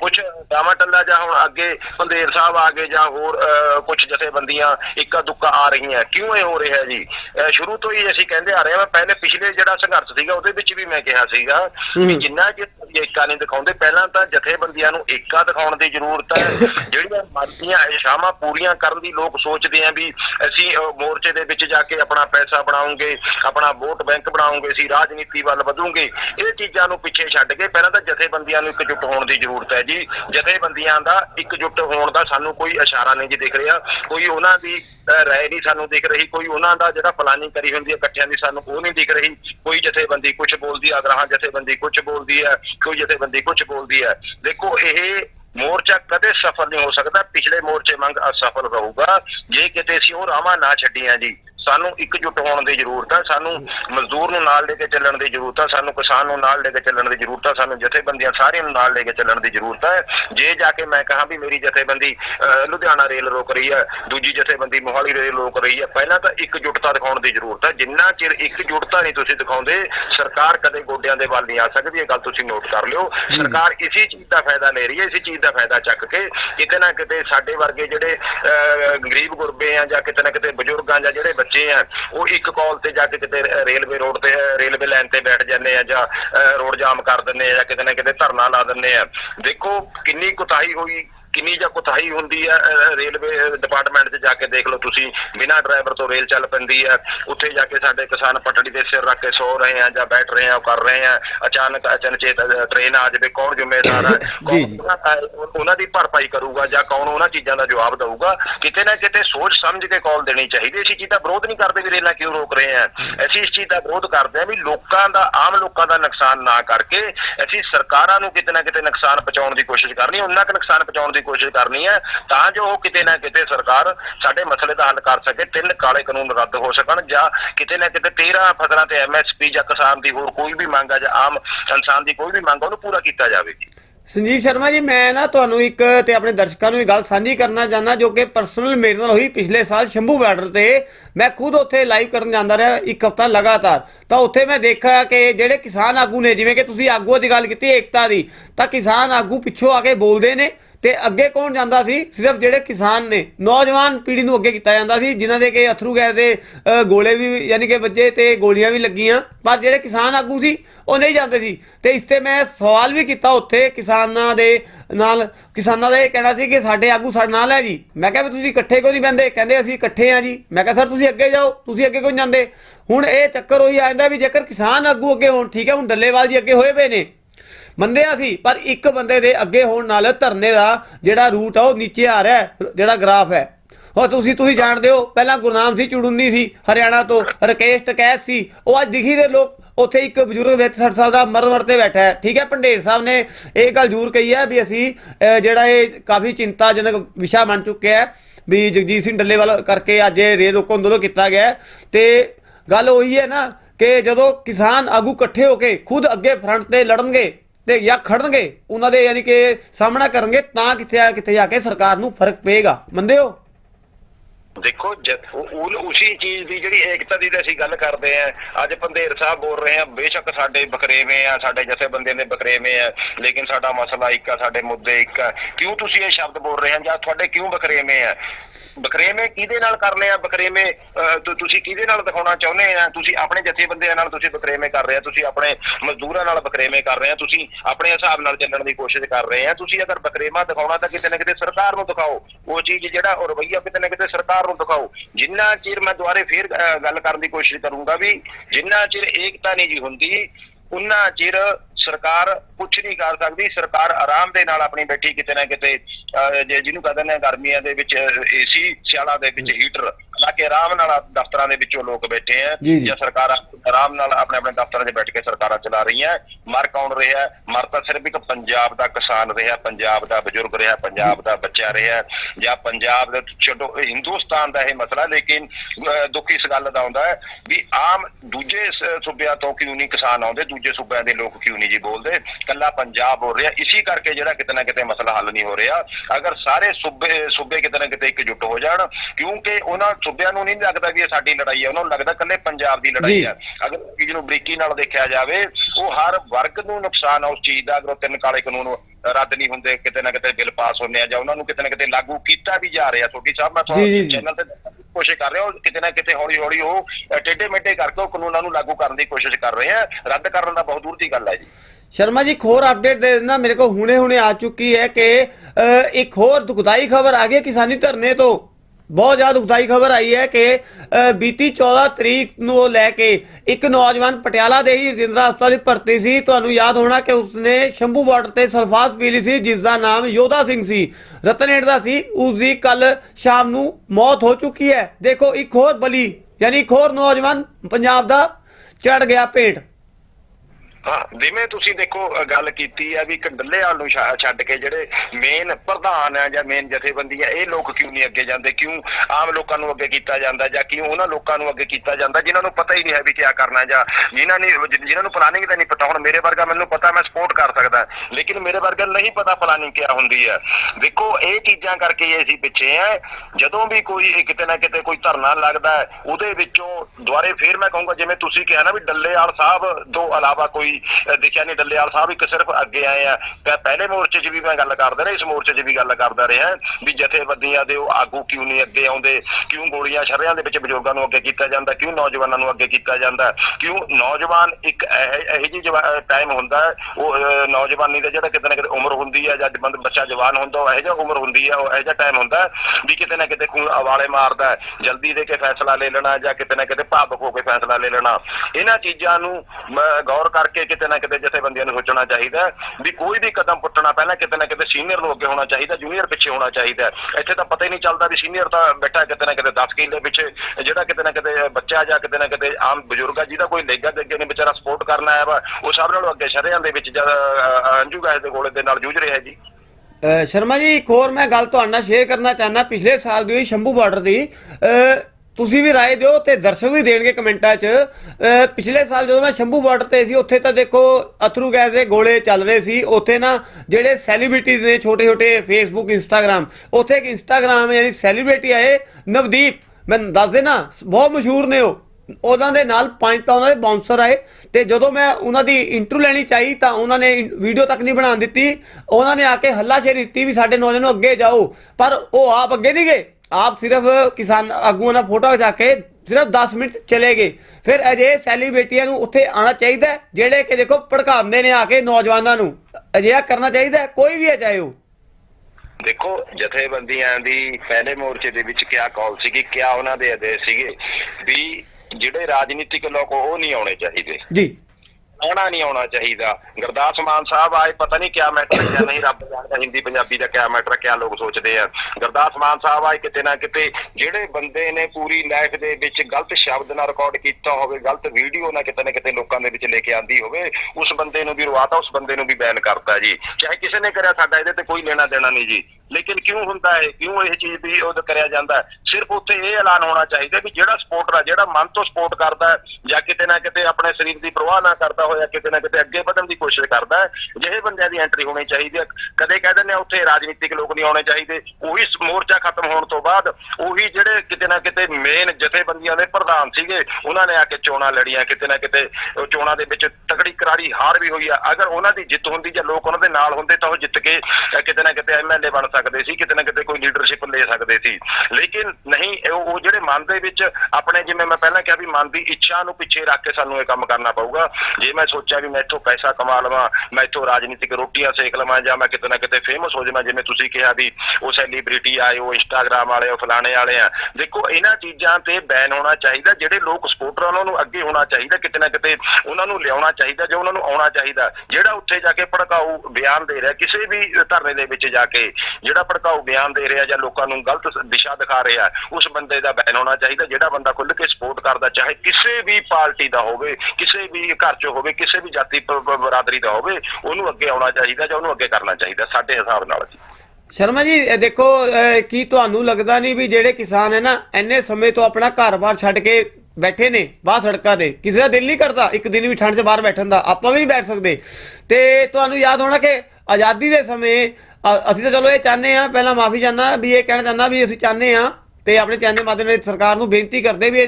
B: ਕੁਝ ਦਾਵਾ ਟੱਲਾ ਜਾਂ ਹੁਣ ਅੱਗੇ ਪੰਦੇਰ ਸਾਹਿਬ ਆ ਗਏ ਜਾਂ ਹੋਰ ਕੁਝ ਜਥੇਬੰਦੀਆਂ ਇੱਕਾ ਦੁੱਕਾ ਆ ਰਹੀਆਂ। ਕਿਉਂ ਇਹ ਹੋ ਰਿਹਾ ਜੀ? ਸ਼ੁਰੂ ਤੋਂ ਹੀ ਅਸੀਂ ਕਹਿੰਦੇ ਆ ਰਹੇ ਹਾਂ ਪਹਿਲੇ ਪਿਛਲੇ ਜਿਹੜਾ ਸੰਘਰਸ਼ ਸੀਗਾ ਉਹਦੇ ਵਿੱਚ ਵੀ ਮੈਂ ਕਿਹਾ ਸੀਗਾ
A: ਹੂੰ।
B: ਜਿੰਨਾ ਕਿ ਏਕਾ ਨਹੀਂ ਦਿਖਾਉਂਦੇ ਪਹਿਲਾਂ ਤਾਂ ਜਥੇਬੰਦੀਆਂ ਨੂੰ ਏਕਾ ਦਿਖਾਉਣ ਦੀ ਜ਼ਰੂਰਤ ਹੈ। ਜਿਹੜੀਆਂ ਮਰਜ਼ੀਆਂ ਇਸ਼ਾਵਾਂ ਪੂਰੀਆਂ ਕਰਨ ਦੀ ਲੋਕ ਸੋਚਦੇ ਆ ਵੀ ਅਸੀਂ ਮੋਰਚੇ ਦੇ ਵਿੱਚ ਜਾ ਕੇ ਆਪਣਾ ਪੈਸਾ ਬਣਾਉਂਗੇ ਆਪਣਾ ਵੋਟ ਬੈਂਕ ਬਣਾਉਂਗੇ ਅਸੀਂ ਰਾਜਨੀਤੀ ਵੱਲ ਵਧੂਗੇ। ਇਹ ਚੀਜ਼ਾਂ ਨੂੰ ਪਿੱਛੇ ਛੱਡ ਕੇ ਪਹਿਲਾਂ ਤਾਂ ਜਥੇਬੰਦੀਆਂ ਨੂੰ ਇਕਜੁੱਟ ਹੋਣ ਦੀ ਜ਼ਰੂਰਤ ਹੈ ਜੀ। ਜਥੇਬੰਦੀਆਂ ਦਾ ਇਕਜੁੱਟ ਹੋਣ ਦਾ ਸਾਨੂੰ ਕੋਈ ਇਸ਼ਾਰਾ ਨਹੀਂ ਜੀ ਦਿਖ ਰਿਹਾ। ਕੋਈ ਉਹਨਾਂ ਦੀ ਰਾਏ ਨਹੀਂ ਸਾਨੂੰ ਦਿਖ ਰਹੀ। ਕੋਈ ਉਹਨਾਂ ਦਾ ਜਿਹੜਾ ਪਲਾਨਿੰਗ ਕਰੀ ਹੁੰਦੀ ਹੈ ਇਕੱਠਿਆਂ ਦੀ ਸਾਨੂੰ ਉਹ ਨਹੀਂ ਦਿਖ ਰਹੀ, ਕੋਈ ਜਥੇਬੰਦੀ ਕੁਝ ਬੋਲਦੀ ਹੈ ਅਗਰਾਹਾਂ ਜਥੇਬੰਦੀ ਕੁਝ ਬੋਲਦੀ ਹੈ ਕੋਈ ਜਥੇਬੰਦੀ ਕੁਝ ਬੋਲਦੀ ਹੈ ਦੇਖੋ, ਇਹ ਮੋਰਚਾ ਕਦੇ ਸਫਲ ਨਹੀਂ ਹੋ ਸਕਦਾ, ਪਿਛਲੇ ਮੋਰਚੇ ਮੰਗ ਅਸਫਲ ਰਹੂਗਾ। ਜੇ ਕਿਤੇ ਅਸੀਂ ਉਹ ਰਾਵਾਂ ਨਾ ਛੱਡੀਆਂ ਜੀ ਸਾਨੂੰ ਇਕਜੁੱਟ ਹੋਣ ਦੀ ਜ਼ਰੂਰਤ ਹੈ ਸਾਨੂੰ ਮਜ਼ਦੂਰ ਨੂੰ ਨਾਲ ਲੈ ਕੇ ਚੱਲਣ ਦੀ ਜ਼ਰੂਰਤ ਹੈ ਸਾਨੂੰ ਕਿਸਾਨ ਨੂੰ ਨਾਲ ਲੈ ਕੇ ਚੱਲਣ ਦੀ ਜ਼ਰੂਰਤ ਹੈ ਸਾਨੂੰ ਜਥੇਬੰਦੀਆਂ ਸਾਰਿਆਂ ਨੂੰ ਨਾਲ ਲੈ ਕੇ ਚੱਲਣ ਦੀ ਜ਼ਰੂਰਤ ਹੈ ਜੇ ਜਾ ਕੇ ਮੈਂ ਕਹਾਂ ਵੀ ਮੇਰੀ ਜਥੇਬੰਦੀ ਲੁਧਿਆਣਾ ਰੇਲ ਰੋਕ ਰਹੀ ਹੈ ਦੂਜੀ ਜਥੇਬੰਦੀ ਮੋਹਾਲੀ ਰੇਲ ਰੋਕ ਰਹੀ ਹੈ ਪਹਿਲਾਂ ਤਾਂ ਇਕਜੁੱਟਤਾ ਦਿਖਾਉਣ ਦੀ ਜ਼ਰੂਰਤ ਹੈ ਜਿੰਨਾ ਚਿਰ ਇਕਜੁੱਟਤਾ ਨਹੀਂ ਤੁਸੀਂ ਦਿਖਾਉਂਦੇ ਸਰਕਾਰ ਕਦੇ ਗੋਡਿਆਂ ਦੇ ਵੱਲ ਨਹੀਂ ਆ ਸਕਦੀ ਇਹ ਗੱਲ ਤੁਸੀਂ ਨੋਟ ਕਰ ਲਿਓ। ਸਰਕਾਰ ਇਸੇ ਚੀਜ਼ ਦਾ ਫਾਇਦਾ ਲੈ ਰਹੀ ਹੈ ਇਸੇ ਚੀਜ਼ ਦਾ ਫਾਇਦਾ ਚੱਕ ਕੇ ਕਿਤੇ ਨਾ ਕਿਤੇ ਸਾਡੇ ਵਰਗੇ ਜਿਹੜੇ ਗਰੀਬ ਗੁਰਬੇ ਆ ਜਾਂ ਕਿਤੇ ਨਾ ਕਿਤੇ ਬਜ਼ੁਰਗਾਂ ਜਾਂ ਜਿਹੜੇ ਬੱਚੇ ਆ ਉਹ ਇੱਕ ਕਾਲ ਤੇ ਜਾ ਕੇ ਕਿਤੇ ਰੇਲਵੇ ਰੋਡ ਤੇ ਰੇਲਵੇ ਲਾਈਨ ਤੇ ਬੈਠ ਜਾਂਦੇ ਆ ਜਾਂ ਅਹ, ਰੋਡ ਜਾਮ ਕਰ ਦਿੰਦੇ ਆ ਜਾਂ ਕਿਤੇ ਨਾ ਕਿਤੇ ਧਰਨਾ ਲਾ ਦਿੰਦੇ ਆ। ਦੇਖੋ ਕਿੰਨੀ ਕੁਤਾਹੀ ਹੋਈ ਕਿੰਨੀ ਜਾਂ ਕੁਤਾਹੀ ਹੁੰਦੀ ਹੈ ਰੇਲਵੇ ਡਿਪਾਰਟਮੈਂਟ 'ਚ ਜਾ ਕੇ ਦੇਖ ਲਓ ਤੁਸੀਂ ਬਿਨਾਂ ਡਰਾਈਵਰ ਤੋਂ ਰੇਲ ਚੱਲ ਪੈਂਦੀ ਹੈ ਉੱਥੇ ਜਾ ਕੇ ਸਾਡੇ ਕਿਸਾਨ ਪਟੜੀ ਦੇ ਸਿਰ ਰੱਖ ਕੇ ਸੋ ਰਹੇ ਆ ਜਾਂ ਬੈਠ ਰਹੇ ਆ ਕਰ ਰਹੇ ਆ ਅਚਾਨਕ ਅਚਨਚੇਤ ਟ੍ਰੇਨ ਆ ਜਾਵੇ ਕੌਣ ਜ਼ਿੰਮੇਦਾਰ ਹੈ। ਕੌਣ ਉਹਨਾਂ ਦੀ ਭਰਪਾਈ ਕਰੂਗਾ ਜਾਂ ਕੌਣ ਉਹਨਾਂ ਚੀਜ਼ਾਂ ਦਾ ਜਵਾਬ ਦਊਗਾ ਕਿਤੇ ਨਾ ਕਿਤੇ ਸੋਚ ਸਮਝ ਕੇ ਕਾਲ ਦੇਣੀ ਚਾਹੀਦੀ ਅਸੀਂ ਚੀਜ਼ ਦਾ ਵਿਰੋਧ ਨਹੀਂ ਕਰਦੇ ਵੀ ਰੇਲਾਂ ਕਿਉਂ ਰੋਕ ਰਹੇ ਆ ਅਸੀਂ ਇਸ ਚੀਜ਼ ਦਾ ਵਿਰੋਧ ਕਰਦੇ ਆ ਵੀ ਲੋਕਾਂ ਦਾ ਆਮ ਲੋਕਾਂ ਦਾ ਨੁਕਸਾਨ ਨਾ ਕਰਕੇ ਅਸੀਂ ਸਰਕਾਰਾਂ ਨੂੰ ਕਿਤੇ ਨਾ ਕਿਤੇ ਨੁਕਸਾਨ ਪਹੁੰਚਾਉਣ ਦੀ ਕੋਸ਼ਿਸ਼ ਕਰਨੀ ਉਹਨਾਂ ਕੁ ਨੁਕਸਾਨ ਪਹੁੰਚਾਉਣ ਦੀ ਕੋਸ਼ਿਸ਼ ਕਰਨੀ ਹੈ ਤਾਂ ਜੋ ਉਹ ਕਿਤੇ ਨਾ ਕਿਤੇ ਸਰਕਾਰ ਸਾਡੇ ਮਸਲੇ ਦਾ ਹੱਲ ਕਰ ਸਕੇ, ਤਿੰਨ ਕਾਲੇ ਕਾਨੂੰਨ ਰੱਦ ਹੋ ਸਕਣ ਜਾਂ ਕਿਤੇ ਨਾ ਕਿਤੇ 13 ਫਸਲਾਂ ਤੇ ਐਮਐਸਪੀ ਜਾਂ ਕਿਸਾਨ ਦੀ ਹੋਰ ਕੋਈ ਵੀ ਮੰਗ ਹੈ ਜਾਂ ਆਮ ਇਨਸਾਨ ਦੀ ਕੋਈ ਵੀ ਮੰਗ ਉਹਨੂੰ ਪੂਰਾ ਕੀਤਾ ਜਾਵੇ
A: ਸੰਜੀਵ ਸ਼ਰਮਾ ਜੀ, ਮੈਂ ਨਾ ਤੁਹਾਨੂੰ ਇੱਕ ਤੇ ਆਪਣੇ ਦਰਸ਼ਕਾਂ ਨੂੰ ਇਹ ਗੱਲ ਸਾਂਝੀ ਕਰਨਾ ਚਾਹੁੰਦਾ ਜੋ ਕਿ ਪਰਸਨਲ ਮੇਰੇ ਨਾਲ ਹੋਈ ਪਿਛਲੇ ਸਾਲ ਸ਼ੰਭੂ ਬਾਰਡਰ ਤੇ ਮੈਂ ਖੁਦ ਉੱਥੇ ਲਾਈਵ ਕਰਨ ਜਾਂਦਾ ਰਿਹਾ ਇੱਕ ਹਫਤਾ ਲਗਾਤਾਰ। ਤਾਂ ਉੱਥੇ ਮੈਂ ਦੇਖਿਆ ਕਿ ਜਿਹੜੇ ਕਿਸਾਨ ਆਗੂ ਨੇ, ਜਿਵੇਂ ਕਿ ਤੁਸੀਂ ਆਗੂਆਂ ਦੀ ਗੱਲ ਕੀਤੀ ਏਕਤਾ ਦੀ, ਤਾਂ ਕਿਸਾਨ ਆਗੂ ਪਿੱਛੋਂ ਆ ਕੇ ਬੋਲਦੇ ਨੇ ਤੇ ਅੱਗੇ ਕੌਣ ਜਾਂਦਾ ਸੀ? ਸਿਰਫ ਜਿਹੜੇ ਕਿਸਾਨ ਨੇ। ਨੌਜਵਾਨ ਪੀੜ੍ਹੀ ਨੂੰ ਅੱਗੇ ਕੀਤਾ ਜਾਂਦਾ ਸੀ, ਜਿਨ੍ਹਾਂ ਦੇ ਕਿ ਅਥਰੂ ਗੈਸ ਦੇ ਗੋਲੇ ਵੀ, ਯਾਨੀ ਕਿ ਵੱਜੇ ਤੇ ਗੋਲੀਆਂ ਵੀ ਲੱਗੀਆਂ। ਪਰ ਜਿਹੜੇ ਕਿਸਾਨ ਆਗੂ ਸੀ, ਉਹ ਨਹੀਂ ਜਾਂਦੇ ਸੀ। ਤੇ ਇਸ ਤੇ ਮੈਂ ਸਵਾਲ ਵੀ ਕੀਤਾ ਉੱਥੇ ਕਿਸਾਨਾਂ ਦੇ ਨਾਲ। ਕਿਸਾਨਾਂ ਦਾ ਇਹ ਕਹਿਣਾ ਸੀ ਕਿ ਸਾਡੇ ਆਗੂ ਸਾਡੇ ਨਾਲ ਹੈ ਜੀ। ਮੈਂ ਕਿਹਾ ਵੀ ਤੁਸੀਂ ਇਕੱਠੇ ਕਿਉਂ ਨਹੀਂ ਬੈੰਦੇ ਕਹਿੰਦੇ ਅਸੀਂ ਇਕੱਠੇ ਆ ਜੀ। ਮੈਂ ਕਿਹਾ, ਸਰ, ਤੁਸੀਂ ਅੱਗੇ ਜਾਓ। ਤੁਸੀਂ ਅੱਗੇ ਕਿਉਂ ਨਹੀਂ ਜਾਂਦੇ? ਹੁਣ ਇਹ ਚੱਕਰ ਹੋਈ ਆ ਜਾਂਦਾ ਵੀ ਜੇਕਰ ਕਿਸਾਨ ਆਗੂ ਅੱਗੇ ਹੋਣ, ਠੀਕ ਹੈ, ਹੁਣ ਡੱਲੇਵਾਲ ਜੀ ਅੱਗੇ ਹੋਏ ਪਏ ਨੇ ਮੰਨਿਆ ਸੀ, ਪਰ ਇੱਕ ਬੰਦੇ ਦੇ ਅੱਗੇ ਹੋਣ ਨਾਲ ਧਰਨੇ ਦਾ ਜਿਹੜਾ ਰੂਟ ਆ, ਉਹ ਨੀਚੇ ਆ ਰਿਹਾ ਜਿਹੜਾ ਗ੍ਰਾਫ ਹੈ ਹੋ ਤੁਸੀਂ ਤੁਸੀਂ ਜਾਣਦੇ ਹੋ, ਪਹਿਲਾਂ ਗੁਰਨਾਮ ਸਿੰਘ ਚੁੜੁੰਨੀ ਸੀ, ਹਰਿਆਣਾ ਤੋਂ ਰਕੇਸ਼ ਟਕੈਤ ਸੀ, ਉਹ ਅੱਜ ਦਿਖੀ ਦੇ ਲੋਕ, ਉੱਥੇ ਇੱਕ ਬਜ਼ੁਰਗ ਵਿੱਚ 60 ਸਾਲ ਦਾ ਮਰਨ 'ਤੇ ਬੈਠਾ ਹੈ ਠੀਕ ਹੈ, ਪੰਡੇਰ ਸਾਹਿਬ ਨੇ ਇਹ ਗੱਲ ਜ਼ਰੂਰ ਕਹੀ ਹੈ ਵੀ ਅਸੀਂ ਜਿਹੜਾ ਇਹ ਕਾਫੀ ਚਿੰਤਾਜਨਕ ਵਿਸ਼ਾ ਬਣ ਚੁੱਕਿਆ ਹੈ, ਵੀ ਜਗਜੀਤ ਸਿੰਘ ਡੱਲੇਵਾਲ ਕਰਕੇ ਅੱਜ ਇਹ ਰੇਲ ਰੋਕੋ ਅੰਦੋਲਨ ਕੀਤਾ ਗਿਆ ਹੈ। ਤੇ ਗੱਲ ਉਹੀ ਹੈ ਨਾ ਕਿ ਜਦੋਂ ਕਿਸਾਨ ਆਗੂ ਇਕੱਠੇ ਹੋ ਕੇ ਖੁਦ ਅੱਗੇ ਫਰੰਟ ਤੇ ਲੜਨਗੇ ਤੇ ਜਾਂ ਖੜਨਗੇ, ਉਹਨਾਂ ਦੇ ਯਾਨੀ ਕਿ ਸਾਹਮਣਾ ਕਰਨਗੇ ਤਾਂ ਕਿੱਥੇ ਆ, ਕਿੱਥੇ ਜਾ ਕੇ ਸਰਕਾਰ ਨੂੰ ਫ਼ਰਕ ਪਏਗਾ। ਮੰਨਦੇ ਹੋ?
B: ਦੇਖੋ ਉਹ- ਉਹ- ਉਸੀ ਚੀਜ਼ ਦੀ ਜਿਹੜੀ ਏਕਤਾ ਦੀ ਤਾਂ ਅਸੀਂ ਗੱਲ ਕਰਦੇ ਆਂ ਅੱਜ ਪੰਧੇਰ ਸਾਹਿਬ ਬੋਲ ਰਹੇ ਆ ਬੇਸ਼ੱਕ ਸਾਡੇ ਬਕਰੇਵੇਂ ਆ, ਸਾਡੇ ਜਥੇ ਬੰਦੇ ਦੇ ਬਕਰੇਵੇਂ ਆ, ਲੇਕਿਨ ਸਾਡਾ ਮਸਲਾ ਇੱਕ ਆ, ਸਾਡੇ ਮੁੱਦੇ ਇੱਕ ਆ। ਕਿਉਂ ਤੁਸੀਂ ਇਹ ਸ਼ਬਦ ਬੋਲ ਰਹੇ ਆ ਜਾਂ ਤੁਹਾਡੇ ਕਿਉਂ ਬਕਰੇਵੇਂ ਆ? ਬਕਰੇਵੇਂ ਕਿਹਦੇ ਨਾਲ ਕਰਨੇ ਆ ਬਕਰੇਵੇਂ ਤੁਸੀਂ ਕਿਹਦੇ ਨਾਲ ਦਿਖਾਉਣਾ ਚਾਹੁੰਦੇ ਆ? ਤੁਸੀਂ ਆਪਣੇ ਜਥੇਬੰਦੀਆਂ ਨਾਲ ਤੁਸੀਂ ਬਕਰੇਵੇਂ ਕਰ ਰਹੇ ਆ? ਤੁਸੀਂ ਆਪਣੇ ਮਜ਼ਦੂਰਾਂ ਨਾਲ ਬਕਰੇਵੇਂ ਕਰ ਰਹੇ ਆ? ਤੁਸੀਂ ਆਪਣੇ ਹਿਸਾਬ ਨਾਲ ਚੱਲਣ ਦੀ ਕੋਸ਼ਿਸ਼ ਕਰ ਰਹੇ ਆ? ਤੁਸੀਂ ਅਗਰ ਬਕਰੇਵਾ ਦਿਖਾਉਣਾ ਤਾਂ ਕਿਤੇ ਨਾ ਕਿਤੇ ਸਰਕਾਰ ਨੂੰ ਦਿਖਾਓ। ਉਹ ਚੀਜ਼ ਜਿਹੜਾ ਉਹ ਰਵਈਆ ਕਿਤੇ ਨਾ ਕਿਤੇ ਸਰਕਾਰ ਨੂੰ ਦਿਖਾਓ। ਜਿੰਨਾ ਚਿਰ ਮੈਂ ਦੁਬਾਰੇ ਫੇਰ ਅਹ, ਗੱਲ ਕਰਨ ਦੀ ਕੋਸ਼ਿਸ਼ ਕਰੂੰਗਾ ਵੀ ਜਿੰਨਾ ਚਿਰ ਏਕਤਾ ਨਹੀਂ ਜੀ ਹੁੰਦੀ ਉਹਨਾਂ ਚਿਰ ਸਰਕਾਰ ਕੁਝ ਨਹੀਂ ਕਰ ਸਕਦੀ ਸਰਕਾਰ ਆਰਾਮ ਦੇ ਨਾਲ ਆਪਣੀ ਬੈਠੀ ਕਿਤੇ ਨਾ ਕਿਤੇ ਜੇ ਜਿਹਨੂੰ ਕਹਿੰਦੇ ਨੇ ਗਰਮੀਆਂ ਦੇ ਵਿੱਚ ਏਸੀ ਸਿਆਲਾਂ ਦੇ ਵਿੱਚ ਹੀਟਰ ਲਾ ਕੇ ਆਰਾਮ ਨਾਲ ਦਫ਼ਤਰਾਂ ਦੇ ਵਿੱਚੋਂ ਲੋਕ ਬੈਠੇ ਆ
A: ਜੀ,
B: ਸਰਕਾਰਾਂ ਆਰਾਮ ਨਾਲ ਆਪਣੇ ਆਪਣੇ ਦਫ਼ਤਰਾਂ 'ਚ ਬੈਠ ਕੇ ਸਰਕਾਰਾਂ ਚਲਾ ਰਹੀਆਂ ਮਰ ਕੌਣ ਰਿਹਾ? ਮਰ ਤਾਂ ਸਿਰਫ ਇੱਕ ਪੰਜਾਬ ਦਾ ਕਿਸਾਨ ਰਿਹਾ ਪੰਜਾਬ ਦਾ ਬਜ਼ੁਰਗ ਰਿਹਾ ਪੰਜਾਬ ਦਾ ਬੱਚਾ ਰਿਹਾ ਜਾਂ ਪੰਜਾਬ ਦੇ ਛੱਡੋ ਹਿੰਦੁਸਤਾਨ ਦਾ ਇਹ ਮਸਲਾ ਲੇਕਿਨ ਦੁੱਖ ਇਸ ਗੱਲ ਦਾ ਆਉਂਦਾ ਹੈ ਵੀ ਆਮ ਦੂਜੇ ਸੂਬਿਆਂ ਤੋਂ ਕਿਉਂ ਨਹੀਂ ਕਿਸਾਨ ਆਉਂਦੇ ਦੂਜੇ ਸੂਬਿਆਂ ਦੇ ਲੋਕ ਕਿਉਂ ਨਹੀਂ ਜੀ ਬੋਲਦੇ ਕੱਲਾ ਪੰਜਾਬ ਹੋ ਰਿਹਾ। ਇਸੇ ਕਰਕੇ ਜਿਹੜਾ ਕਿਤੇ ਨਾ ਕਿਤੇ ਮਸਲਾ ਹੱਲ ਨਹੀਂ ਹੋ ਰਿਹਾ। ਅਗਰ ਸਾਰੇ ਸੂਬੇ ਸੂਬੇ ਕਿਤੇ ਨਾ ਕਿਤੇ ਇਕਜੁੱਟ ਹੋ ਜਾਣ ਕਿਉਂਕਿ ਉਹਨਾਂ ਸੂਬਿਆਂ ਨੂੰ ਨਹੀਂ ਲੱਗਦਾ ਵੀ ਇਹ ਸਾਡੀ ਲੜਾਈ ਹੈ। ਉਹਨਾਂ ਨੂੰ ਲੱਗਦਾ ਕੱਲੇ ਪੰਜਾਬ ਦੀ ਲੜਾਈ। ਹੈ। ਅਗਰ ਚੀਜ਼ ਨੂੰ ਬਰੀਕੀ ਨਾਲ ਦੇਖਿਆ ਜਾਵੇ ਉਹ ਹਰ ਵਰਗ ਨੂੰ ਨੁਕਸਾਨ ਆ ਉਸ ਚੀਜ਼ ਦਾ। ਅਗਰ ਉਹ ਤਿੰਨ ਕਾਲੇ ਕਾਨੂੰਨ ਰੱਦ ਨਹੀਂ ਹੁੰਦੇ ਕਿਤੇ ਨਾ ਕਿਤੇ ਬਿੱਲ ਪਾਸ ਹੁੰਦੇ ਆ ਜਾਂ ਉਹਨਾਂ ਨੂੰ ਕਿਤੇ ਨਾ ਕਿਤੇ ਲਾਗੂ ਕੀਤਾ ਵੀ ਜਾ ਰਿਹਾ। ਛੋਟੀ ਸਾਹਿਬ ਮੈਂ ਤੁਹਾਨੂੰ। ਚੈਨਲ ਤੇ ਕੋਸ਼ਿਸ਼ ਕਰ ਰਹੇ ਹੋ ਕਿਤੇ ਨਾ ਕਿਤੇ ਹੌਲੀ ਹੌਲੀ ਉਹ ਟੇਢੇ ਮੇਢੇ ਕਰਕੇ ਉਹ ਕਾਨੂੰਨਾਂ ਨੂੰ ਲਾਗੂ ਕਰਨ ਦੀ ਕੋਸ਼ਿਸ਼ ਕਰ ਰਹੇ ਆ। ਰੱਦ ਕਰਨ ਦਾ ਬਹੁਤ ਦੂਰ ਦੀ ਗੱਲ ਹੈ ਜੀ।
A: ਸ਼ਰਮਾ ਜੀ ਇੱਕ ਹੋਰ ਅਪਡੇਟ ਦੇ ਦਿੰਦਾ ਮੇਰੇ ਕੋਲ ਹੁਣੇ ਹੁਣੇ ਆ ਚੁੱਕੀ ਹੈ ਕਿ ਅ, ਇੱਕ ਹੋਰ ਦੁਖਦਾਈ ਖਬਰ ਆ ਗਈ ਕਿਸਾਨੀ ਧਰਨੇ ਤੋਂ। ਬਹੁਤ ਜ਼ਿਆਦਾ ਦੁਖਦਾਈ ਖਬਰ ਆਈ ਹੈ ਕਿ ਬੀਤੀ 14 ਤਰੀਕ ਨੂੰ ਲੈ ਕੇ ਇੱਕ ਨੌਜਵਾਨ ਪਟਿਆਲਾ ਦੇ ਹੀ ਰਜਿੰਦਰਾ ਹਸਪਤਾਲ ਵਿੱਚ ਭਰਤੀ ਸੀ। ਤੁਹਾਨੂੰ ਯਾਦ ਹੋਣਾ ਕਿ ਉਸਨੇ ਸ਼ੰਭੂ ਬਾਰਡਰ ਤੇ ਸਲਫਾਸ ਪੀ ਲਈ ਸੀ ਜਿਸ ਦਾ ਨਾਮ ਯੋਧਾ ਸਿੰਘ ਸੀ। ਰਤਨੇਟ ਦਾ ਸੀ। ਉਸ ਦੀ ਕੱਲ ਸ਼ਾਮ ਨੂੰ ਮੌਤ ਹੋ ਚੁੱਕੀ ਹੈ। ਦੇਖੋ, ਇੱਕ ਹੋਰ ਬਲੀ, ਯਾਨੀ ਇੱਕ ਹੋਰ ਨੌਜਵਾਨ ਪੰਜਾਬ ਦਾ ਚੜ ਗਿਆ ਪੇਟ
B: ਹਾਂ, ਜਿਵੇਂ ਤੁਸੀਂ ਦੇਖੋ ਗੱਲ ਕੀਤੀ ਆ ਵੀ ਕੰਡੱਲੇ ਵਾਲ ਨੂੰ ਛੱਡ ਕੇ ਜਿਹੜੇ ਮੇਨ ਪ੍ਰਧਾਨ ਆ ਜਾਂ ਮੇਨ ਜਥੇਬੰਦੀ ਆ, ਇਹ ਲੋਕ ਕਿਉਂ ਨਹੀਂ ਅੱਗੇ ਜਾਂਦੇ? ਕਿਉਂ ਆਮ ਲੋਕਾਂ ਨੂੰ ਅੱਗੇ ਕੀਤਾ ਜਾਂਦਾ ਜਾਂ ਕਿਉਂ ਉਹਨਾਂ ਲੋਕਾਂ ਨੂੰ ਅੱਗੇ ਕੀਤਾ ਜਾਂਦਾ, ਜਿਨ੍ਹਾਂ ਨੂੰ ਪਤਾ ਹੀ ਨਹੀਂ ਹੈ ਵੀ ਕੀ ਕਰਨਾ ਜਾਂ ਜਿਨ੍ਹਾਂ ਨੇ ਜਿਨ੍ਹਾਂ ਨੂੰ ਪਲਾਨਿੰਗ ਦਾ ਨਹੀਂ ਪਤਾ, ਹੁਣ ਮੇਰੇ ਵਰਗਾ ਮੈਨੂੰ ਪਤਾ, ਮੈਂ ਸਪੋਰਟ ਕਰ ਸਕਦਾ। ਲੇਕਿਨ ਮੇਰੇ ਵਰਗਾ ਨਹੀਂ ਪਤਾ ਪਲਾਨਿੰਗ ਕੀ ਹੁੰਦੀ ਹੈ ਦੇਖੋ, ਇਹ ਚੀਜ਼ਾਂ ਕਰਕੇ ਹੀ ਅਸੀਂ ਪਿੱਛੇ ਆ। ਜਦੋਂ ਵੀ ਕੋਈ ਕਿਤੇ ਨਾ ਕਿਤੇ ਕੋਈ ਧਰਨਾ ਲੱਗਦਾ, ਉਹਦੇ ਵਿੱਚੋਂ ਦੁਆਰੇ ਫੇਰ ਮੈਂ ਕਹੂੰਗਾ, ਜਿਵੇਂ ਤੁਸੀਂ ਕਿਹਾ ਨਾ ਵੀ ਡੱਲੇਵਾਲ ਸਾਹਿਬ ਤੋਂ ਇਲਾਵਾ ਕੋਈ ਅ, ਦਿਖਿਆ ਨਹੀਂ ਡੱਲੇਵਾਲ ਸਾਹਿਬ ਇੱਕ ਸਿਰਫ ਅੱਗੇ ਆਏ ਆ। ਪਹਿਲੇ ਮੋਰਚੇ 'ਚ ਵੀ ਮੈਂ ਗੱਲ ਕਰਦਾ ਰਿਹਾ ਇਸ ਮੋਰਚੇ 'ਚ ਵੀ ਗੱਲ ਕਰਦਾ ਰਿਹਾ ਵੀ ਜਥੇਬੰਦੀਆਂ ਦੇ ਉਹ ਆਗੂ ਕਿਉਂ ਨਹੀਂ ਅੱਗੇ ਆਉਂਦੇ ਕਿਉਂ ਗੋਲੀਆਂ ਸ਼ਰਿਆਂ ਦੇ ਵਿੱਚ ਬਜ਼ੁਰਗਾਂ ਨੂੰ ਅੱਗੇ ਕੀਤਾ ਜਾਂਦਾ ਕਿਉਂ ਨੌਜਵਾਨਾਂ ਨੂੰ ਅੱਗੇ ਕੀਤਾ ਜਾਂਦਾ ਕਿਉਂ ਨੌਜਵਾਨ ਇੱਕ ਇਹੋ ਜਿਹੀ ਟਾਈਮ ਹੁੰਦਾ ਉਹ ਨੌਜਵਾਨੀ ਦਾ ਜਿਹੜਾ ਕਿਤੇ ਨਾ ਕਿਤੇ ਉਮਰ ਹੁੰਦੀ ਹੈ ਜਾਂ ਬੱਚਾ ਜਵਾਨ ਹੁੰਦਾ ਉਹ ਇਹੋ ਜਿਹਾ ਉਮਰ ਹੁੰਦੀ ਹੈ ਉਹ ਇਹੋ ਜਿਹਾ ਟਾਈਮ ਹੁੰਦਾ ਵੀ ਕਿਤੇ ਨਾ ਕਿਤੇ ਖੂਨ ਅਵਾਲੇ ਮਾਰਦਾ ਜਲਦੀ ਦੇ ਕੇ ਫੈਸਲਾ ਲੈ ਲੈਣਾ ਜਾਂ ਕਿਤੇ ਨਾ ਕਿਤੇ ਭਾਵੁਕ ਹੋ ਕੇ ਫੈਸਲਾ ਲੈ ਲੈਣਾ। ਇਹਨਾਂ ਚੀਜ਼ਾਂ ਨੂੰ ਗੌਰ ਕਰਕੇ ਕਿਤੇ ਨਾ ਕਿਤੇ ਜਥੇਬੰਦੀਆਂ ਨੂੰ ਸੋਚਣਾ ਚਾਹੀਦਾ ਵੀ ਕੋਈ ਵੀ ਕਦਮ ਪੁੱਟਣਾ ਪਹਿਲਾਂ ਕਿਤੇ ਨਾ ਕਿਤੇ ਸੀਨੀਅਰ ਨੂੰ ਅੱਗੇ ਹੋਣਾ ਚਾਹੀਦਾ ਜੂਨੀਅਰ ਪਿੱਛੇ ਹੋਣਾ ਚਾਹੀਦਾ ਇੱਥੇ ਤਾਂ ਪਤਾ ਹੀ ਨਹੀਂ ਚੱਲਦਾ ਵੀ ਸੀਨੀਅਰ ਤਾਂ ਬੈਠਾ ਕਿਤੇ ਨਾ ਕਿਤੇ 10 ਕਿੱਲੇ ਪਿੱਛੇ, ਜਿਹੜਾ ਕਿਤੇ ਨਾ ਕਿਤੇ ਬੱਚਾ ਜਾਂ ਕਿਤੇ ਨਾ ਕਿਤੇ ਆਮ ਬਜ਼ੁਰਗ ਆ, ਜਿਹਦਾ ਕੋਈ ਲੇਗਾ ਦੇ ਅੱਗੇ ਨਹੀਂ ਵਿਚਾਰਾ ਸਪੋਰਟ ਕਰਨ ਆਇਆ ਵਾ, ਉਹ ਸਭ ਨਾਲੋਂ ਅੱਗੇ ਸ਼ਰਿਆਂ ਦੇ ਵਿੱਚ ਜਦ ਅੰਜੂ ਗਾਇਸ ਦੇ ਗੋਲੇ ਦੇ ਨਾਲ ਜੂਝ ਰਿਹਾ ਜੀ।
A: ਸ਼ਰਮਾ ਜੀ, ਇੱਕ ਹੋਰ ਮੈਂ ਗੱਲ ਤੁਹਾਡੇ ਨਾਲ ਸ਼ੇਅਰ ਕਰਨਾ ਚਾਹੁੰਦਾ। ਪਿਛਲੇ ਸਾਲ ਦੀ ਹੋਈ ਸ਼ੰਭੂ ਬਾਰਡਰ ਦੀ। ਤੁਸੀਂ ਵੀ ਰਾਏ ਦਿਓ ਤੇ ਦਰਸ਼ਕ ਵੀ ਦੇਣਗੇ ਕਮੈਂਟਾਂ 'ਚ। ਪਿਛਲੇ ਸਾਲ ਜਦੋਂ ਮੈਂ ਸ਼ੰਭੂ ਬਾਰਡਰ ਤੇ ਸੀ, ਉੱਥੇ ਤਾਂ ਦੇਖੋ ਅਥਰੂ ਗੈਸ ਦੇ ਗੋਲੇ ਚੱਲ ਰਹੇ ਸੀ। ਉੱਥੇ ਨਾ ਜਿਹੜੇ ਸੈਲੀਬ੍ਰਿਟੀਜ਼ ਨੇ ਛੋਟੇ ਛੋਟੇ ਫੇਸਬੁੱਕ ਇੰਸਟਾਗ੍ਰam ਉੱਥੇ ਇੱਕ ਇੰਸਟਾਗ੍ਰam ਯਾਨੀ ਸੈਲੀਬ੍ਰਿਟੀ ਆਏ, ਨਵਦੀਪ, ਮੈਂ ਦੱਸ ਦੇਣਾ ਬਹੁਤ ਮਸ਼ਹੂਰ ਨੇ ਉਹ। ਉਹਨਾਂ ਦੇ ਨਾਲ ਪੰਜ ਤਾਂ ਉਹਨਾਂ ਦੇ ਬਾਉਂਸਰ ਆਏ ਤੇ ਜਦੋਂ ਮੈਂ ਉਹਨਾਂ ਦੀ ਇੰਟਰਵਿਊ ਲੈਣੀ ਚਾਹੀ ਤਾਂ ਉਹਨਾਂ ਨੇ ਵੀਡੀਓ ਤੱਕ ਨਹੀਂ ਬਣਾਉਣ ਦਿੱਤੀ। ਉਹਨਾਂ ਨੇ ਆ ਕੇ ਹੱਲਾਸ਼ੇਰੀ ਦਿੱਤੀ ਵੀ ਸਾਡੇ ਨੌਜਵਾਨ ਨੂੰ ਅੱਗੇ ਜਾਓ, ਪਰ ਉਹ ਆਪ ਅੱਗੇ ਨਹੀਂ ਗਏ। ਆਪ ਸਿਰਫ ਕਿਸਾਨ ਆਗੂਆਂ ਨਾਲ ਫੋਟੋ ਖਿਚਾ ਕੇ ਸਿਰਫ 10 ਮਿੰਟ ਚਲੇ ਗਏ ਫਿਰ ਅਜੇ ਸੈਲੀਬ੍ਰਿਟੀਆਂ ਨੂੰ ਉੱਥੇ ਆਉਣਾ ਚਾਹੀਦਾ ਜਿਹੜੇ ਕਿ ਦੇਖੋ ਭੜਕਾਉਂਦੇ ਨੇ ਆ ਕੇ ਨੌਜਵਾਨਾਂ ਨੂੰ ਅਜਿਹਾ ਕਰਨਾ ਚਾਹੀਦਾ ਕੋਈ ਵੀ ਹੈ ਚਾਹੇ ਉਹ
B: ਦੇਖੋ ਜਥੇਬੰਦੀਆਂ ਦੀ ਪਹਿਲੇ ਮੋਰਚੇ ਦੇ ਵਿੱਚ ਕਿਆ ਕਾਲ ਸੀਗੀ ਕਿਆ ਉਹਨਾਂ ਦੇ ਆਦੇਸ਼ ਸੀਗੇ ਵੀ ਜਿਹੜੇ ਰਾਜਨੀਤਿਕ ਲੋਕ ਉਹ ਨਹੀਂ ਆਉਣੇ ਚਾਹੀਦੇ
A: ਜੀ
B: ਆਉਣਾ ਨਹੀਂ ਆਉਣਾ ਚਾਹੀਦਾ। ਗੁਰਦਾਸ ਮਾਨ ਸਾਹਿਬ ਆਏ, ਪਤਾ ਨਹੀਂ ਕਿਆ ਮੈਟਰ ਕਿਆ ਨਹੀਂ, ਰੱਬ ਜਾਣਦਾ ਹਿੰਦੀ, ਪੰਜਾਬੀ ਦਾ ਕਿਆ ਮੈਟਰ ਕਿਆ ਲੋਕ ਸੋਚਦੇ ਆ। ਗੁਰਦਾਸ ਮਾਨ ਸਾਹਿਬ ਆਏ ਕਿਤੇ ਨਾ ਕਿਤੇ, ਜਿਹੜੇ ਬੰਦੇ ਨੇ ਪੂਰੀ ਲਾਈਫ ਦੇ ਵਿੱਚ ਗਲਤ ਸ਼ਬਦ ਨਾਲ ਰਿਕਾਰਡ ਕੀਤਾ ਹੋਵੇ, ਗਲਤ ਵੀਡੀਓ ਨਾ ਕਿਤੇ ਨਾ ਕਿਤੇ ਲੋਕਾਂ ਦੇ ਵਿੱਚ ਲੈ ਕੇ ਆਂਦੀ ਹੋਵੇ, ਉਸ ਬੰਦੇ ਨੂੰ ਵੀ ਰਵਾਤਾ, ਉਸ ਬੰਦੇ ਨੂੰ ਵੀ ਬੈਨ ਕਰਤਾ ਜੀ। ਚਾਹੇ ਕਿਸੇ ਨੇ ਕਰਿਆ, ਸਾਡਾ ਇਹਦੇ ਤੇ ਕੋਈ ਲੈਣਾ ਦੇਣਾ ਨਹੀਂ ਜੀ। ਲੇਕਿਨ ਕਿਉਂ ਹੁੰਦਾ ਹੈ? ਕਿਉਂ ਇਹ ਚੀਜ਼ ਵੀ ਉਹ ਕਰਿਆ ਜਾਂਦਾ ਸਿਰਫ ਉੱਥੇ ਇਹ ਐਲਾਨ ਹੋਣਾ ਚਾਹੀਦਾ ਵੀ ਜਿਹੜਾ ਸਪੋਰਟਰ ਆ, ਜਿਹੜਾ ਮਨ ਤੋਂ ਸਪੋਰਟ ਕਰਦਾ ਜਾਂ ਕਿਤੇ ਨਾ ਕਿਤੇ ਆਪਣੇ ਸਰੀਰ ਦੀ ਪਰਵਾਹ ਨਾ ਕਰਦਾ ਹੋਇਆ, ਕਿਤੇ ਨਾ ਕਿਤੇ ਅੱਗੇ ਵਧਣ ਦੀ ਕੋਸ਼ਿਸ਼ ਕਰਦਾ ਹੈ, ਜਿਹੇ ਬੰਦਿਆਂ ਦੀ ਐਂਟਰੀ ਹੋਣੀ ਚਾਹੀਦੀ ਹੈ। ਕਦੇ ਕਹਿ ਦਿੰਦੇ ਆ ਉੱਥੇ ਰਾਜਨੀਤਿਕ ਲੋਕ ਨਹੀਂ ਆਉਣੇ ਚਾਹੀਦੇ। ਉਹੀ ਮੋਰਚਾ ਖਤਮ ਹੋਣ ਤੋਂ ਬਾਅਦ ਉਹੀ ਜਿਹੜੇ ਕਿਤੇ ਨਾ ਕਿਤੇ ਮੇਨ ਜਥੇਬੰਦੀਆਂ ਦੇ ਪ੍ਰਧਾਨ ਸੀਗੇ, ਉਹਨਾਂ ਨੇ ਆ ਕੇ ਚੋਣਾਂ ਲੜੀਆਂ, ਕਿਤੇ ਨਾ ਕਿਤੇ ਚੋਣਾਂ ਦੇ ਵਿੱਚ ਤਕੜੀ ਕਰਾਰੀ ਹਾਰ ਵੀ ਹੋਈ ਆ। ਅਗਰ ਉਹਨਾਂ ਦੀ ਜਿੱਤ ਹੁੰਦੀ ਜਾਂ ਲੋਕ ਉਹਨਾਂ ਦੇ ਨਾਲ ਹੁੰਦੇ ਤਾਂ ਉਹ ਜਿੱਤ ਕੇ ਕਿਤੇ ਨਾ ਕਿਤੇ ਐਮਐਲਏ ਬਣ ਸਕਦੇ ਸੀ ਕਿਤੇ ਨਾ ਕਿਤੇ ਕੋਈ ਲੀਡਰਸ਼ਿਪ ਦੇ ਸਕਦੇ ਸੀ। ਲੇਕਿਨ ਨਹੀਂ, ਉਹ ਉਹ ਜਿਹੜੇ ਮਨ ਦੇ ਵਿੱਚ ਆਪਣੇ ਜਿਵੇਂ ਮੈਂ ਪਹਿਲਾਂ ਕਿਹਾ ਵੀ ਮਨ ਦੀ ਇੱਛਾ ਨੂੰ ਪਿੱਛੇ ਰੱਖ ਕੇ ਸਾਨੂੰ ਇਹ ਕੰਮ ਕਰਨਾ ਪਊਗਾ। ਜੇ ਮੈਂ ਸੋਚਿਆ ਵੀ ਮੈਂ ਇੱਥੋਂ ਪੈਸਾ ਕਮਾ ਲਵਾਂ, ਮੈਂ ਇੱਥੋਂ ਰਾਜਨੀਤਿਕ ਰੋਟੀਆਂ ਸੇਕ ਲਵਾਂ ਜਾਂ ਮੈਂ ਕਿਤੇ ਨਾ ਕਿਤੇ ਫੇਮਸ ਹੋ ਜਾਵਾਂ, ਜਿਵੇਂ ਤੁਸੀਂ ਕਿਹਾ ਵੀ ਉਹ ਸੈਲੀਬ੍ਰਿਟੀ ਆਏ, ਉਹ ਇੰਸਟਾਗ੍ਰam ਵਾਲੇ, ਉਹ ਫਲਾਣੇ ਵਾਲੇ ਆ। ਦੇਖੋ, ਇਹਨਾਂ ਚੀਜ਼ਾਂ ਤੇ ਬੈਨ ਹੋਣਾ ਚਾਹੀਦਾ, ਜਿਹੜੇ ਲੋਕ ਸਪੋਰਟਰ ਉਹਨਾਂ ਨੂੰ ਅੱਗੇ ਹੋਣਾ ਚਾਹੀਦਾ, ਕਿਤੇ ਨਾ ਕਿਤੇ ਉਹਨਾਂ ਨੂੰ ਲਿਆਉਣਾ ਚਾਹੀਦਾ ਜਾਂ ਉਹਨਾਂ ਨੂੰ ਆਉਣਾ ਚਾਹੀਦਾ। ਜਿਹੜਾ ਉੱਥੇ ਜਾ ਕੇ ਭੜਕਾਊ ਬਿਆਨ ਦੇ ਰਿਹਾ, ਕਿਸੇ ਵੀ ਧਰਨੇ ਦੇ ਵਿੱਚ ਜਾ ਕੇ, ਜਿਹੜਾ ਭੜਕਾਊ ਬਿਆਨ ਦੇ ਰਿਹਾ ਜਾਂ ਲੋਕਾਂ ਨੂੰ ਗਲਤ ਦਿਸ਼ਾ ਦਿਖਾ ਰਿਹਾ ਉਸ ਬੰਦੇ ਦਾ ਬੈਨ ਹੋਣਾ ਚਾਹੀਦਾ, ਜਿਹੜਾ ਬੰਦਾ ਖੁੱਲ੍ਹ ਕੇ ਸਪੋਰਟ ਕਰਦਾ, ਚਾਹੇ ਕਿਸੇ ਵੀ ਪਾਰਟੀ ਦਾ ਹੋਵੇ, ਕਿਸੇ ਵੀ ਘਰ 'ਚ ਹੋਵੇ, ਕਿਸੇ ਵੀ ਜਾਤੀ ਬਰਾਦਰੀ ਦਾ ਹੋਵੇ, ਉਹਨੂੰ ਅੱਗੇ ਆਉਣਾ ਚਾਹੀਦਾ ਜਾਂ ਉਹਨੂੰ ਅੱਗੇ ਕਰਨਾ ਚਾਹੀਦਾ, ਸਾਡੇ ਹਿਸਾਬ ਨਾਲ ਜੀ।
A: ਸ਼ਰਮਾ ਜੀ ਦੇਖੋ ਕੀ ਤੁਹਾਨੂੰ ਲੱਗਦਾ ਨਹੀਂ ਵੀ ਜਿਹੜੇ ਕਿਸਾਨ ਹੈ ਨਾ, ਇੰਨੇ ਸਮੇਂ ਤੋਂ ਆਪਣਾ ਘਰ-ਬਾਰ ਛੱਡ ਕੇ ਬੈਠੇ ਨੇ, ਬਾਹਰ ਸੜਕਾਂ ਤੇ? ਕਿਸੇ ਦਾ ਦਿਲ ਨਹੀਂ ਕਰਦਾ ਇੱਕ ਦਿਨ ਵੀ ਠੰਡ 'ਚ ਬਾਹਰ ਬੈਠਣ ਦਾ। ਆਪਾਂ ਵੀ ਨਹੀਂ ਬੈਠ ਸਕਦੇ। ਤੇ ਤੁਹਾਨੂੰ ਯਾਦ ਹੋਣਾ ਕਿ ਆਜ਼ਾਦੀ ਦੇ ਸਮੇਂ ਅਸੀਂ ਤਾਂ ਚਲੋ ਇਹ ਚਾਹੁੰਦੇ ਆ ਪਹਿਲਾਂ ਮਾਫੀ ਚਾਹੁੰਦਾ, ਵੀ ਇਹ ਕਹਿਣਾ ਚਾਹੁੰਦਾ ਵੀ ਅਸੀਂ ਚਾਹੁੰਦੇ ਆ ਤੇ ਆਪਣੇ ਚੈਨਲ ਮਾਧਿਅਮ ਨਾਲ ਸਰਕਾਰ ਨੂੰ ਬੇਨਤੀ ਕਰਦੇ ਵੀ ਇਹ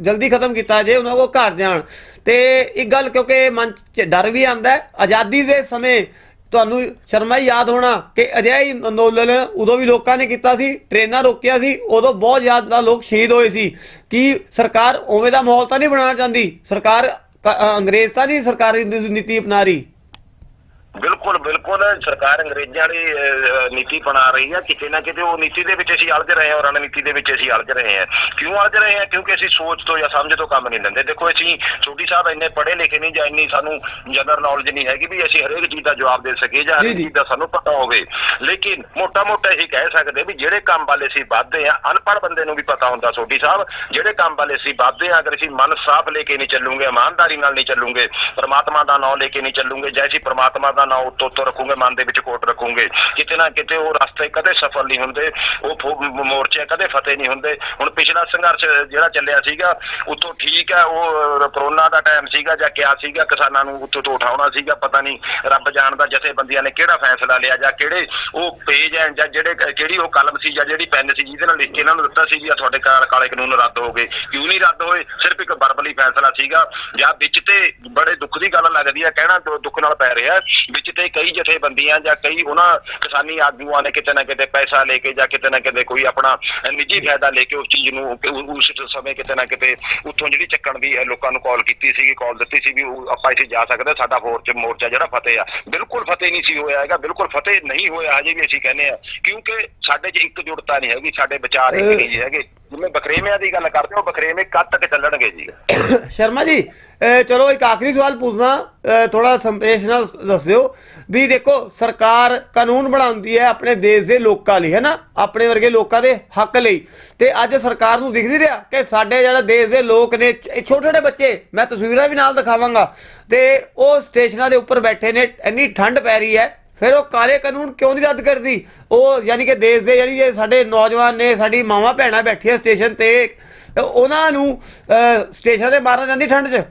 A: ਜਲਦੀ ਖਤਮ ਕੀਤਾ ਜੇ, ਉਹਨਾਂ ਕੋਲ ਘਰ ਜਾਣ। ਤੇ ਇੱਕ ਗੱਲ ਕਿਉਂਕਿ ਮਨ 'ਚ ਡਰ ਵੀ ਆਂਦਾ ਹੈ, ਆਜ਼ਾਦੀ ਦੇ ਸਮੇਂ ਤੁਹਾਨੂੰ ਸ਼ਰਮਾ ਜੀ ਯਾਦ ਹੋਣਾ ਕਿ ਅਜਿਹਾ ਹੀ ਅੰਦੋਲਨ ਉਦੋਂ ਵੀ ਲੋਕਾਂ ਨੇ ਕੀਤਾ ਸੀ, ਟ੍ਰੇਨਾਂ ਰੋਕਿਆ ਸੀ, ਉਦੋਂ ਬਹੁਤ ਜ਼ਿਆਦਾ ਲੋਕ ਸ਼ਹੀਦ ਹੋਏ ਸੀ। ਕਿ ਸਰਕਾਰ ਉਵੇਂ ਦਾ ਮਾਹੌਲ ਤਾਂ ਨਹੀਂ ਬਣਾਉਣਾ ਚਾਹੁੰਦੀ? ਸਰਕਾਰ ਅੰਗਰੇਜ਼ ਤਾਂ ਨਹੀਂ ਸਰਕਾਰੀ ਨੀਤੀ ਅਪਣਾ ਰਹੀ?
B: ਬਿਲਕੁਲ ਬਿਲਕੁਲ। ਸਰਕਾਰ ਅੰਗਰੇਜ਼ਾਂ ਦੀ ਅਹ, ਨੀਤੀ ਬਣਾ ਰਹੀ ਹੈ ਕਿਤੇ ਨਾ ਕਿਤੇ ਉਹ ਨੀਤੀ ਦੇ ਵਿੱਚ ਅਸੀਂ ਅਲਝ ਰਹੇ ਹਾਂ ਰਣਨੀਤੀ ਦੇ ਵਿੱਚ ਅਸੀਂ ਅਲਝ ਰਹੇ ਹਾਂ। ਕਿਉਂ ਅਲਝ ਰਹੇ ਹਾਂ? ਕਿਉਂਕਿ ਅਸੀਂ ਸੋਚ ਤੋਂ ਜਾਂ ਸਮਝ ਤੋਂ ਕੰਮ ਨਹੀਂ ਲੈਂਦੇ। ਦੇਖੋ ਅਸੀਂ ਛੋਟੀ ਸਾਹਿਬ ਇੰਨੇ ਪੜ੍ਹੇ ਲਿਖੇ ਨਹੀਂ ਜਾਂ ਇੰਨੀ ਸਾਨੂੰ ਜਨਰਲ ਨੌਲੇਜ ਨਹੀਂ ਹੈਗੀ ਵੀ ਅਸੀਂ ਹਰੇਕ ਚੀਜ਼ ਦਾ ਜਵਾਬ ਦੇ ਸਕੀਏ ਜਾਂ ਹਰੇਕ। ਚੀਜ਼ ਦਾ ਸਾਨੂੰ ਪਤਾ ਹੋਵੇ। ਲੇਕਿਨ ਮੋਟਾ-ਮੋਟਾ ਇਹੀ ਕਹਿ ਸਕਦੇ ਵੀ ਜਿਹੜੇ ਕੰਮ ਵਾਲੇ ਅਸੀਂ ਵਾਧੇ ਆ ਅਨਪੜ੍ਹ ਬੰਦੇ ਨੂੰ ਵੀ ਪਤਾ ਹੁੰਦਾ ਛੋਟੀ ਸਾਹਿਬ ਜਿਹੜੇ ਕੰਮ ਵਾਲੇ ਅਸੀਂ ਵਾਧੇ ਆ ਅਗਰ ਅਸੀਂ ਮਨ ਸਾਫ਼ ਲੈ ਕੇ ਨਹੀਂ ਚੱਲੂਗੇ ਇਮਾਨਦਾਰੀ ਨਾਲ ਨਹੀਂ ਚੱਲੂਗੇ ਪ੍ਰਮਾਤਮਾ ਦਾ ਨਾਮ ਲੈ ਕੇ ਨਹੀਂ ਚੱਲੂਗੇ ਜੈ ਅਸੀਂ ਪ੍ਰਮਾਤਮਾ ਦਾ ਨਾਮ ਉੱਤੋਂ ਉੱਤੋਂ ਰੱਖੂਗੇ, ਮਨ ਦੇ ਵਿੱਚ ਕੋਟ ਰੱਖੂਗੇ। ਕਿਤੇ ਨਾ ਕਿਤੇ ਉਹ ਰਸਤੇ ਕਦੇ ਸਫਲ ਨਹੀਂ ਹੁੰਦੇ, ਉਹ ਮੋਰਚੇ ਕਦੇ ਫਤਿਹ ਨਹੀਂ ਹੁੰਦੇ। ਹੁਣ ਪਿਛਲਾ ਸੰਘਰਸ਼ ਜਿਹੜਾ ਚੱਲਿਆ ਸੀਗਾ ਉੱਥੋਂ ਠੀਕ ਹੈ ਉਹ ਕਰੋਨਾ ਦਾ ਟਾਈਮ ਸੀਗਾ ਜਾਂ ਕਿਆ ਸੀਗਾ, ਕਿਸਾਨਾਂ ਨੂੰ ਉੱਥੋਂ ਤੋਂ ਉਠਾਉਣਾ ਸੀਗਾ, ਪਤਾ ਨਹੀਂ ਰੱਬ ਜਾਣਦਾ ਜਥੇਬੰਦੀਆਂ ਨੇ ਕਿਹੜਾ ਫੈਸਲਾ ਲਿਆ ਜਾਂ ਕਿਹੜੇ ਉਹ ਪੇਜ ਹੈ ਜਾਂ ਜਿਹੜੇ ਕਿਹੜੀ ਉਹ ਕਲਮ ਸੀ ਜਾਂ ਜਿਹੜੀ ਪੈਨ ਸੀ, ਜਿਹਦੇ ਨਾਲ ਲਿਖ ਕੇ ਇਹਨਾਂ ਨੂੰ ਦਿੱਤਾ ਸੀ ਵੀ ਆਹ ਤੁਹਾਡੇ ਕਾ- ਕਾਲੇ ਕਾਨੂੰਨ ਰੱਦ ਹੋ ਗਏ। ਕਿਉਂ ਨਹੀਂ ਰੱਦ ਹੋਏ? ਸਿਰਫ ਇੱਕ ਬਰਬਲੀ ਫੈਸਲਾ ਸੀਗਾ। ਜਾਂ ਵਿੱਚ ਤੇ ਬੜੇ ਦੁੱਖ ਦੀ ਗੱਲ ਲੱਗਦੀ ਹੈ ਕਹਿਣਾ ਦੁ- ਦੁੱਖ ਨਾਲ ਪੈ ਰਿਹਾ। ਵਿੱਚ ਤੇ ਕਈ ਜਥੇਬੰਦੀਆਂ ਜਾਂ ਕਈ ਉਹਨਾਂ ਕਿਸਾਨੀ ਆਗੂਆਂ ਨੇ ਕਿਤੇ ਨਾ ਕਿਤੇ ਪੈਸਾ ਲੈ ਕੇ ਜਾਂ ਕਿਤੇ ਨਾ ਕਿਤੇ ਕੋਈ ਆਪਣਾ ਨਿੱਜੀ ਫਾਇਦਾ ਲੈ ਕੇ ਉਸ ਚੀਜ਼ ਨੂੰ ਉਸ ਸਮੇਂ ਕਿਤੇ ਨਾ ਕਿਤੇ ਉੱਥੋਂ ਜਿਹੜੀ ਚੱਕਣ ਦੀ ਲੋਕਾਂ ਨੂੰ ਕਾਲ ਕੀਤੀ ਸੀਗੀ ਕਾਲ ਦਿੱਤੀ ਸੀ ਵੀ ਉਹ ਆਪਾਂ ਇੱਥੇ ਜਾ ਸਕਦੇ ਹਾਂ, ਸਾਡਾ ਫੋਰਚ ਮੋਰਚਾ ਜਿਹੜਾ ਫਤਿਹ ਆ। ਬਿਲਕੁਲ ਫਤਿਹ ਨਹੀਂ ਸੀ ਹੋਇਆ ਹੈਗਾ ਬਿਲਕੁਲ ਫਤਿਹ ਨਹੀਂ ਹੋਇਆ ਹਜੇ ਵੀ ਅਸੀਂ ਕਹਿੰਦੇ ਆ ਕਿਉਂਕਿ ਸਾਡੇ 'ਚ ਇੱਕ ਜੁੜਤਾ ਨਹੀਂ ਹੈਗੀ ਸਾਡੇ ਵਿਚਾਰ ਇੱਕ ਨਹੀਂ ਹੈਗੇ। ਜਿਵੇਂ ਬਕਰੇਵਿਆਂ ਦੀ ਗੱਲ ਕਰਦੇ ਹੋ ਬਕਰੇਵੇਂ ਕਦ ਤੱਕ ਚੱਲਣਗੇ ਜੀ।
A: ਸ਼ਰਮਾ ਜੀ ਚਲੋ ਇੱਕ ਆਖਰੀ ਸਵਾਲ ਪੁੱਛਣਾ ਥੋੜਾ ਸੰਪੇਸ਼ ਨਾਲ ਦੱਸ ਦਿਓ ਵੀ ਦੇਖੋ, ਸਰਕਾਰ ਕਾਨੂੰਨ ਬਣਾਉਂਦੀ ਹੈ ਆਪਣੇ ਦੇਸ਼ ਦੇ ਲੋਕਾਂ ਲਈ ਹੈ ਨਾ ਆਪਣੇ ਵਰਗੇ ਲੋਕਾਂ ਦੇ ਹੱਕ ਲਈ। ਤੇ ਅੱਜ ਸਰਕਾਰ ਨੂੰ ਦਿਖ ਨਹੀਂ ਰਿਹਾ ਕਿ ਸਾਡੇ ਜਿਹੜਾ ਦੇਸ਼ ਦੇ ਲੋਕ ਨੇ ਛੋਟੇ ਛੋਟੇ ਬੱਚੇ, ਮੈਂ ਤਸਵੀਰਾਂ ਵੀ ਨਾਲ ਦਿਖਾਵਾਂਗਾ। ਤੇ ਉਹ ਸਟੇਸ਼ਨਾਂ ਦੇ ਉੱਪਰ ਬੈਠੇ ਨੇ, ਇੰਨੀ ਠੰਡ ਪੈ ਰਹੀ ਹੈ ਫਿਰ ਉਹ ਕਾਲੇ ਕਾਨੂੰਨ ਕਿਉਂ ਨਹੀਂ ਰੱਦ ਕਰਦੀ? ਉਹ ਯਾਨੀ ਕਿ ਦੇਸ਼ ਦੇ ਯਾਨੀ ਜੇ ਸਾਡੇ ਨੌਜਵਾਨ ਨੇ ਸਾਡੀ ਮਾਵਾਂ ਭੈਣਾਂ ਬੈਠੀਆਂ ਸਟੇਸ਼ਨ ਤੇ ਉਹਨਾਂ ਨੂੰ ਸਟੇਸ਼ਨ ਤੇ ਮਾਰਨਾ ਜਾਂਦੀ ਠੰਡ 'ਚ?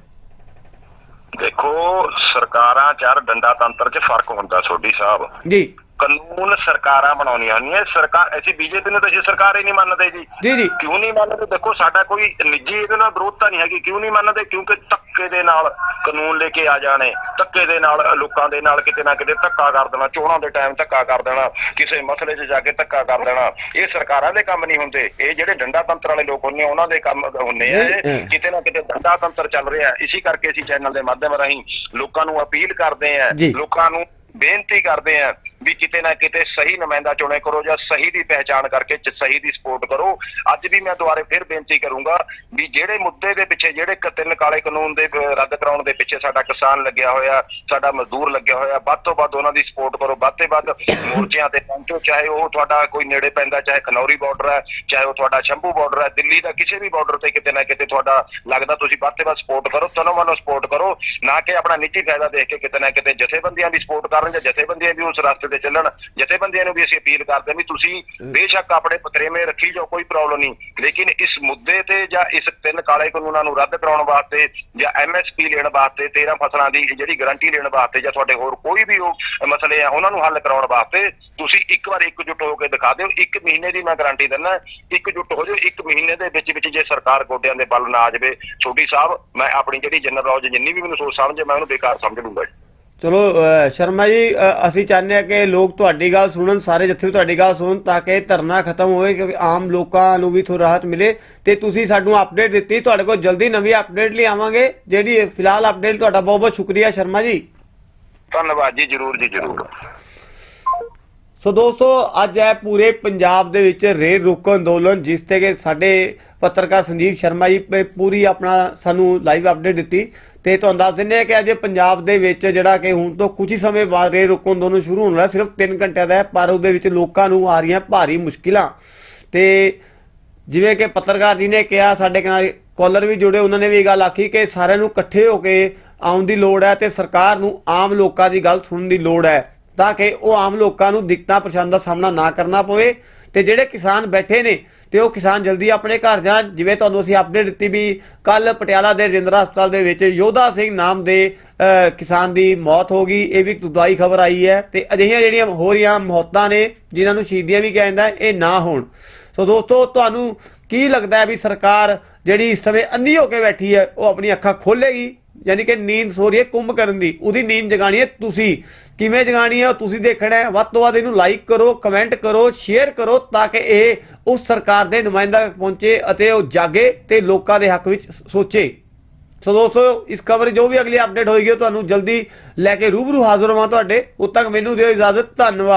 B: ਦੇਖੋ ਸਰਕਾਰਾਂ ਚਾਰ ਡੰਡਾ ਤੰਤਰ 'ਚ ਫ਼ਰਕ ਹੁੰਦਾ ਛੋਡੀ ਸਾਹਿਬ।
A: ਜੀ।
B: ਕਾਨੂੰਨ ਸਰਕਾਰਾਂ ਬਣਾਉਣੀਆਂ ਹੁੰਦੀਆਂ। ਸਰਕਾਰ ਅਸੀਂ ਬੀਜੇਪੀ ਨੂੰ ਤਾਂ ਅਸੀਂ ਸਰਕਾਰ ਹੀ ਨਹੀਂ ਮੰਨਦੇ ਜੀ।
A: ਜੀ ਜੀ।
B: ਕਿਉਂ ਨਹੀਂ ਮੰਨਦੇ? ਦੇਖੋ ਸਾਡਾ ਕੋਈ ਨਿੱਜੀ ਇਹਦੇ ਨਾਲ ਵਿਰੋਧਤਾ ਨਹੀਂ ਹੈਗੀ। ਕਿਉਂ ਨਹੀਂ ਮੰਨਦੇ? ਕਿਉਂਕਿ ਧੱਕੇ ਦੇ ਨਾਲ ਕਾਨੂੰਨ ਲੈ ਕੇ ਆ ਜਾਣੇ। ਧੱਕੇ ਦੇ ਨਾਲ ਲੋਕਾਂ ਦੇ ਨਾਲ ਕਿਤੇ ਨਾ ਕਿਤੇ ਧੱਕਾ ਕਰ ਦੇਣਾ। ਚੋਣਾਂ ਦੇ ਟਾਈਮ ਧੱਕਾ ਕਰ ਦੇਣਾ। ਕਿਸੇ ਮਸਲੇ 'ਚ ਜਾ ਕੇ ਧੱਕਾ ਕਰ ਦੇਣਾ। ਇਹ ਸਰਕਾਰਾਂ ਦੇ ਕੰਮ ਨਹੀਂ ਹੁੰਦੇ। ਇਹ ਜਿਹੜੇ ਡੰਡਾ ਤੰਤਰ ਵਾਲੇ ਲੋਕ ਹੁੰਦੇ ਉਹਨਾਂ ਦੇ ਕੰਮ ਹੁੰਦੇ ਆ। ਕਿਤੇ ਨਾ ਕਿਤੇ ਡੰਡਾ ਤੰਤਰ ਚੱਲ ਰਿਹਾ। ਇਸੇ ਕਰਕੇ ਅਸੀਂ ਚੈਨਲ ਦੇ ਮਾਧਿਅਮ ਰਾਹੀਂ ਲੋਕਾਂ ਨੂੰ ਅਪੀਲ ਕਰਦੇ ਆ। ਲੋਕਾਂ ਨੂੰ ਬੇਨਤੀ ਕਰਦੇ ਆ ਵੀ ਕਿਤੇ ਨਾ ਕਿਤੇ ਸਹੀ ਨੁਮਾਇੰਦਾ ਚੁਣੇ ਕਰੋ ਜਾਂ ਸਹੀ ਦੀ ਪਹਿਚਾਣ ਕਰਕੇ ਸਹੀ ਦੀ ਸਪੋਰਟ ਕਰੋ। ਅੱਜ ਵੀ ਮੈਂ ਦੁਬਾਰੇ ਫਿਰ ਬੇਨਤੀ ਕਰੂੰਗਾ ਵੀ ਜਿਹੜੇ ਮੁੱਦੇ ਦੇ ਪਿੱਛੇ, ਜਿਹੜੇ ਤਿੰਨ ਕਾਲੇ ਕਾਨੂੰਨ ਦੇ ਰੱਦ ਕਰਾਉਣ ਦੇ ਪਿੱਛੇ ਸਾਡਾ ਕਿਸਾਨ ਲੱਗਿਆ ਹੋਇਆ, ਸਾਡਾ ਮਜ਼ਦੂਰ ਲੱਗਿਆ ਹੋਇਆ, ਵੱਧ ਤੋਂ ਵੱਧ ਉਹਨਾਂ ਦੀ ਸਪੋਰਟ ਕਰੋ। ਵੱਧ ਤੋਂ ਵੱਧ ਮੋਰਚਿਆਂ ਤੇ ਪਹੁੰਚੋ, ਚਾਹੇ ਉਹ ਤੁਹਾਡਾ ਕੋਈ ਨੇੜੇ ਪੈਂਦਾ, ਚਾਹੇ ਖਨੌਰੀ ਬਾਰਡਰ ਹੈ, ਚਾਹੇ ਉਹ ਤੁਹਾਡਾ ਸ਼ੰਭੂ ਬਾਰਡਰ ਹੈ, ਦਿੱਲੀ ਦਾ ਕਿਸੇ ਵੀ ਬਾਰਡਰ ਤੇ ਕਿਤੇ ਨਾ ਕਿਤੇ ਤੁਹਾਡਾ ਲੱਗਦਾ, ਤੁਸੀਂ ਵੱਧ ਤੋਂ ਵੱਧ ਸਪੋਰਟ ਕਰੋ, ਤਨੋ ਮਨੋ ਸਪੋਰਟ ਕਰੋ, ਨਾ ਕਿ ਆਪਣਾ ਨਿੱਜੀ ਫਾਇਦਾ ਦੇਖ ਕੇ ਕਿਤੇ ਨਾ ਕਿਤੇ ਜਥੇਬੰਦੀਆਂ ਦੀ ਸਪੋਰਟ ਕਰਨ ਜਾਂ ਜਥੇਬੰਦੀਆਂ ਵੀ ਉਸ ਰਸਤੇ ਤੇ ਚੱਲਣ। ਜਥੇਬੰਦੀਆਂ ਨੂੰ ਵੀ ਅਸੀਂ ਅਪੀਲ ਕਰਦੇ ਹਾਂ ਵੀ ਤੁਸੀਂ ਬੇਸ਼ੱਕ ਆਪਣੇ ਪਤਰੇਵੇਂ ਰੱਖੀ ਜਾਓ ਕੋਈ ਪ੍ਰੋਬਲਮ ਨਹੀਂ। ਲੇਕਿਨ ਇਸ ਮੁੱਦੇ ਤੇ ਜਾਂ ਇਸ ਤਿੰਨ ਕਾਲੇ ਕਾਨੂੰਨਾਂ ਨੂੰ ਰੱਦ ਕਰਾਉਣ ਵਾਸਤੇ ਜਾਂ ਐਮਐਸਪੀ ਲੈਣ ਵਾਸਤੇ 13 ਫਸਲਾਂ ਦੀ ਜਿਹੜੀ ਗਾਰੰਟੀ ਲੈਣ ਵਾਸਤੇ ਜਾਂ ਤੁਹਾਡੇ ਹੋਰ ਕੋਈ ਵੀ ਉਹ ਮਸਲੇ ਆ ਉਹਨਾਂ ਨੂੰ ਹੱਲ ਕਰਾਉਣ ਵਾਸਤੇ ਤੁਸੀਂ ਇੱਕ ਵਾਰ ਇੱਕਜੁੱਟ ਹੋ ਕੇ ਦਿਖਾ ਦਿਓ। ਇੱਕ ਮਹੀਨੇ ਦੀ ਮੈਂ ਗਾਰੰਟੀ ਦਿੰਦਾ ਇੱਕਜੁੱਟ ਹੋ ਜਾਓ। ਇੱਕ ਮਹੀਨੇ ਦੇ ਵਿੱਚ ਵਿੱਚ ਜੇ ਸਰਕਾਰ ਗੋਡਿਆਂ ਦੇ ਬਲ ਨਾ ਆ ਜਾਵੇ ਛੋਟੀ ਸਾਹਿਬ ਮੈਂ ਆਪਣੀ ਜਿਹੜੀ ਜਨਰਲ ਰੌਜ ਜਿੰਨੀ ਵੀ ਮੈਨੂੰ ਸੋਚ ਸਮਝੇ ਮੈਂ ਉਹਨੂੰ ਬੇਕਾਰ ਸਮਝ ਲੂੰਗਾ
A: ਚਲੋ ਸ਼ਰਮਾ ਜੀ ਅਸੀਂ ਚਾਹੁੰਦੇ ਹਾਂ ਕਿ ਲੋਕ ਤੁਹਾਡੀ ਗੱਲ ਸੁਣਨ ਸਾਰੇ ਜੱਥੇ ਵੀ ਤੁਹਾਡੀ ਗੱਲ ਸੁਣਨ ਤਾਂ ਕਿ ਧਰਨਾ ਖਤਮ ਹੋਵੇ ਕਿਉਂਕਿ ਆਮ ਲੋਕਾਂ ਨੂੰ ਵੀ ਥੋੜੀ ਰਾਹਤ ਮਿਲੇ ਤੇ ਤੁਸੀਂ ਸਾਨੂੰ ਅਪਡੇਟ ਦਿੱਤੀ ਤੁਹਾਡੇ ਕੋਲ ਜਲਦੀ ਨਵੀਂ ਅਪਡੇਟ ਲਈ ਆਵਾਂਗੇ ਜਿਹੜੀ ਫਿਲਹਾਲ ਅਪਡੇਟ ਤੁਹਾਡਾ ਬਹੁਤ ਬਹੁਤ ਸ਼ੁਕਰੀਆ ਸ਼ਰਮਾ ਜੀ।
B: ਧੰਨਵਾਦ ਜੀ ਜਰੂਰ ਜੀ ਜਰੂਰ।
A: ਸੋ ਦੋਸਤੋ ਅੱਜ ਹੈ ਪੂਰੇ ਪੰਜਾਬ ਦੇ ਵਿੱਚ ਰੇਲ ਰੋਕੋ ਅੰਦੋਲਨ ਜਿਸ ਤੇ ਕਿ ਸਾਡੇ ਪੱਤਰਕਾਰ ਸੰਜੀਵ ਸ਼ਰਮਾ ਜੀ ਪੂਰੀ ਆਪਣਾ ਸਾਨੂੰ ਲਾਈਵ ਅਪਡੇਟ ਦਿੱਤੀ। ਤੇ ਤੁਹਾਨੂੰ ਦੱਸ ਦਿੰਦੇ ਹਾਂ ਕਿ ਅੱਜ ਪੰਜਾਬ ਦੇ ਵਿੱਚ ਜਿਹੜਾ ਕਿ ਹੁਣ ਤੋਂ ਕੁਝ ਹੀ ਸਮੇਂ ਬਾਅਦ ਰੇਲ ਰੋਕੋ ਅੰਦੋਲਨ ਸ਼ੁਰੂ ਹੋਣ ਵਾਲਾ ਸਿਰਫ 3 ਘੰਟਿਆਂ ਦਾ ਹੈ, ਪਰ ਉਹਦੇ ਵਿੱਚ ਲੋਕਾਂ ਨੂੰ ਆ ਰਹੀਆਂ ਭਾਰੀ ਮੁਸ਼ਕਿਲਾਂ। ਤੇ ਜਿਵੇਂ ਕਿ ਪੱਤਰਕਾਰ ਜੀ ਨੇ ਕਿਹਾ, ਸਾਡੇ ਨਾਲ ਕਾਲਰ ਵੀ ਜੁੜੇ, ਉਹਨਾਂ ਨੇ ਵੀ ਇਹ ਗੱਲ ਆਖੀ ਕਿ ਸਾਰਿਆਂ ਨੂੰ ਇਕੱਠੇ ਹੋ ਕੇ ਆਉਣ ਦੀ ਲੋੜ ਹੈ ਤੇ ਸਰਕਾਰ ਨੂੰ ਆਮ ਲੋਕਾਂ ਦੀ ਗੱਲ ਸੁਣਨ ਦੀ ਲੋੜ ਹੈ, ਤਾਂ ਕਿ ਉਹ ਆਮ ਲੋਕਾਂ ਨੂੰ ਦਿੱਕਤਾਂ ਪਰੇਸ਼ਾਨ ਦਾ ਸਾਹਮਣਾ ਨਾ ਕਰਨਾ ਪਵੇ। ਤੇ ਜਿਹੜੇ ਕਿਸਾਨ ਬੈਠੇ ਨੇ ਤੇ ਉਹ ਕਿਸਾਨ ਜਲਦੀ ਆਪਣੇ ਘਰ ਜਾਣ, ਜਿਵੇਂ ਤੁਹਾਨੂੰ ਅਸੀਂ ਅਪਡੇਟ ਦਿੱਤੀ ਵੀ ਕੱਲ ਪਟਿਆਲਾ ਦੇ ਰਜਿੰਦਰਾ ਹਸਪਤਾਲ ਦੇ ਵਿੱਚ ਯੋਧਾ ਸਿੰਘ ਨਾਮ ਦੇ ਕਿਸਾਨ ਦੀ ਮੌਤ ਹੋ ਗਈ। ਇਹ ਵੀ ਇੱਕ ਦੁਖਦਾਈ ਖਬਰ ਆਈ ਹੈ ਤੇ ਅਜਿਹੀਆਂ ਜਿਹੜੀਆਂ ਹੋ ਰਹੀਆਂ ਮੌਤਾਂ ਨੇ, ਜਿਨ੍ਹਾਂ ਨੂੰ ਸ਼ਹੀਦੀਆਂ ਵੀ ਕਿਹਾ ਜਾਂਦਾ ਇਹ ਨਾ ਹੋਣ। ਸੋ ਦੋਸਤੋ, ਤੁਹਾਨੂੰ ਕੀ ਲੱਗਦਾ ਹੈ ਵੀ ਸਰਕਾਰ ਜਿਹੜੀ ਇਸ ਸਮੇਂ ਅੰਨੀ ਹੋ ਕੇ ਬੈਠੀ ਹੈ, ਉਹ ਆਪਣੀ ਅੱਖਾਂ ਖੋਲੇਗੀ ਯਾਨੀ ਕਿ ਨੀਂਦ ਸੋ ਰਹੀ ਹੈ ਕੁੰਭ ਕਰਨ ਦੀ, ਉਹਦੀ ਨੀਂਦ ਜਗਾਣੀ ਹੈ ਤੁਸੀਂ। ਕਿਵੇਂ ਜਗਾਣੀ ਹੈ ਉਹ ਤੁਸੀਂ ਦੇਖਣਾ ਹੈ। ਵੱਧ ਤੋਂ ਵੱਧ ਇਹਨੂੰ ਲਾਈਕ ਕਰੋ ਕਮੈਂਟ ਕਰੋ ਸ਼ੇਅਰ ਕਰੋ ਤਾਂ ਕਿ ਇਹ ਉਸ ਸਰਕਾਰ ਦੇ ਨੁਮਾਇੰਦਾ ਪਹੁੰਚੇ ਅਤੇ ਉਹ ਜਾਗੇ ਤੇ ਲੋਕਾਂ ਦੇ ਹੱਕ ਵਿੱਚ ਸੋਚੇ। ਸੋ ਦੋਸਤੋ, ਇਸ ਖਬਰ ਜੋ ਵੀ ਅਗਲੀ ਅਪਡੇਟ ਹੋਏਗੀ ਉਹ ਤੁਹਾਨੂੰ ਜਲਦੀ ਲੈ ਕੇ ਰੂਬਰੂ ਹਾਜ਼ਰ ਹੋਵਾਂ ਤੁਹਾਡੇ। ਉਦ ਤੱਕ ਮੈਨੂੰ ਦਿਓ ਇਜਾਜ਼ਤ। ਧੰਨਵਾਦ।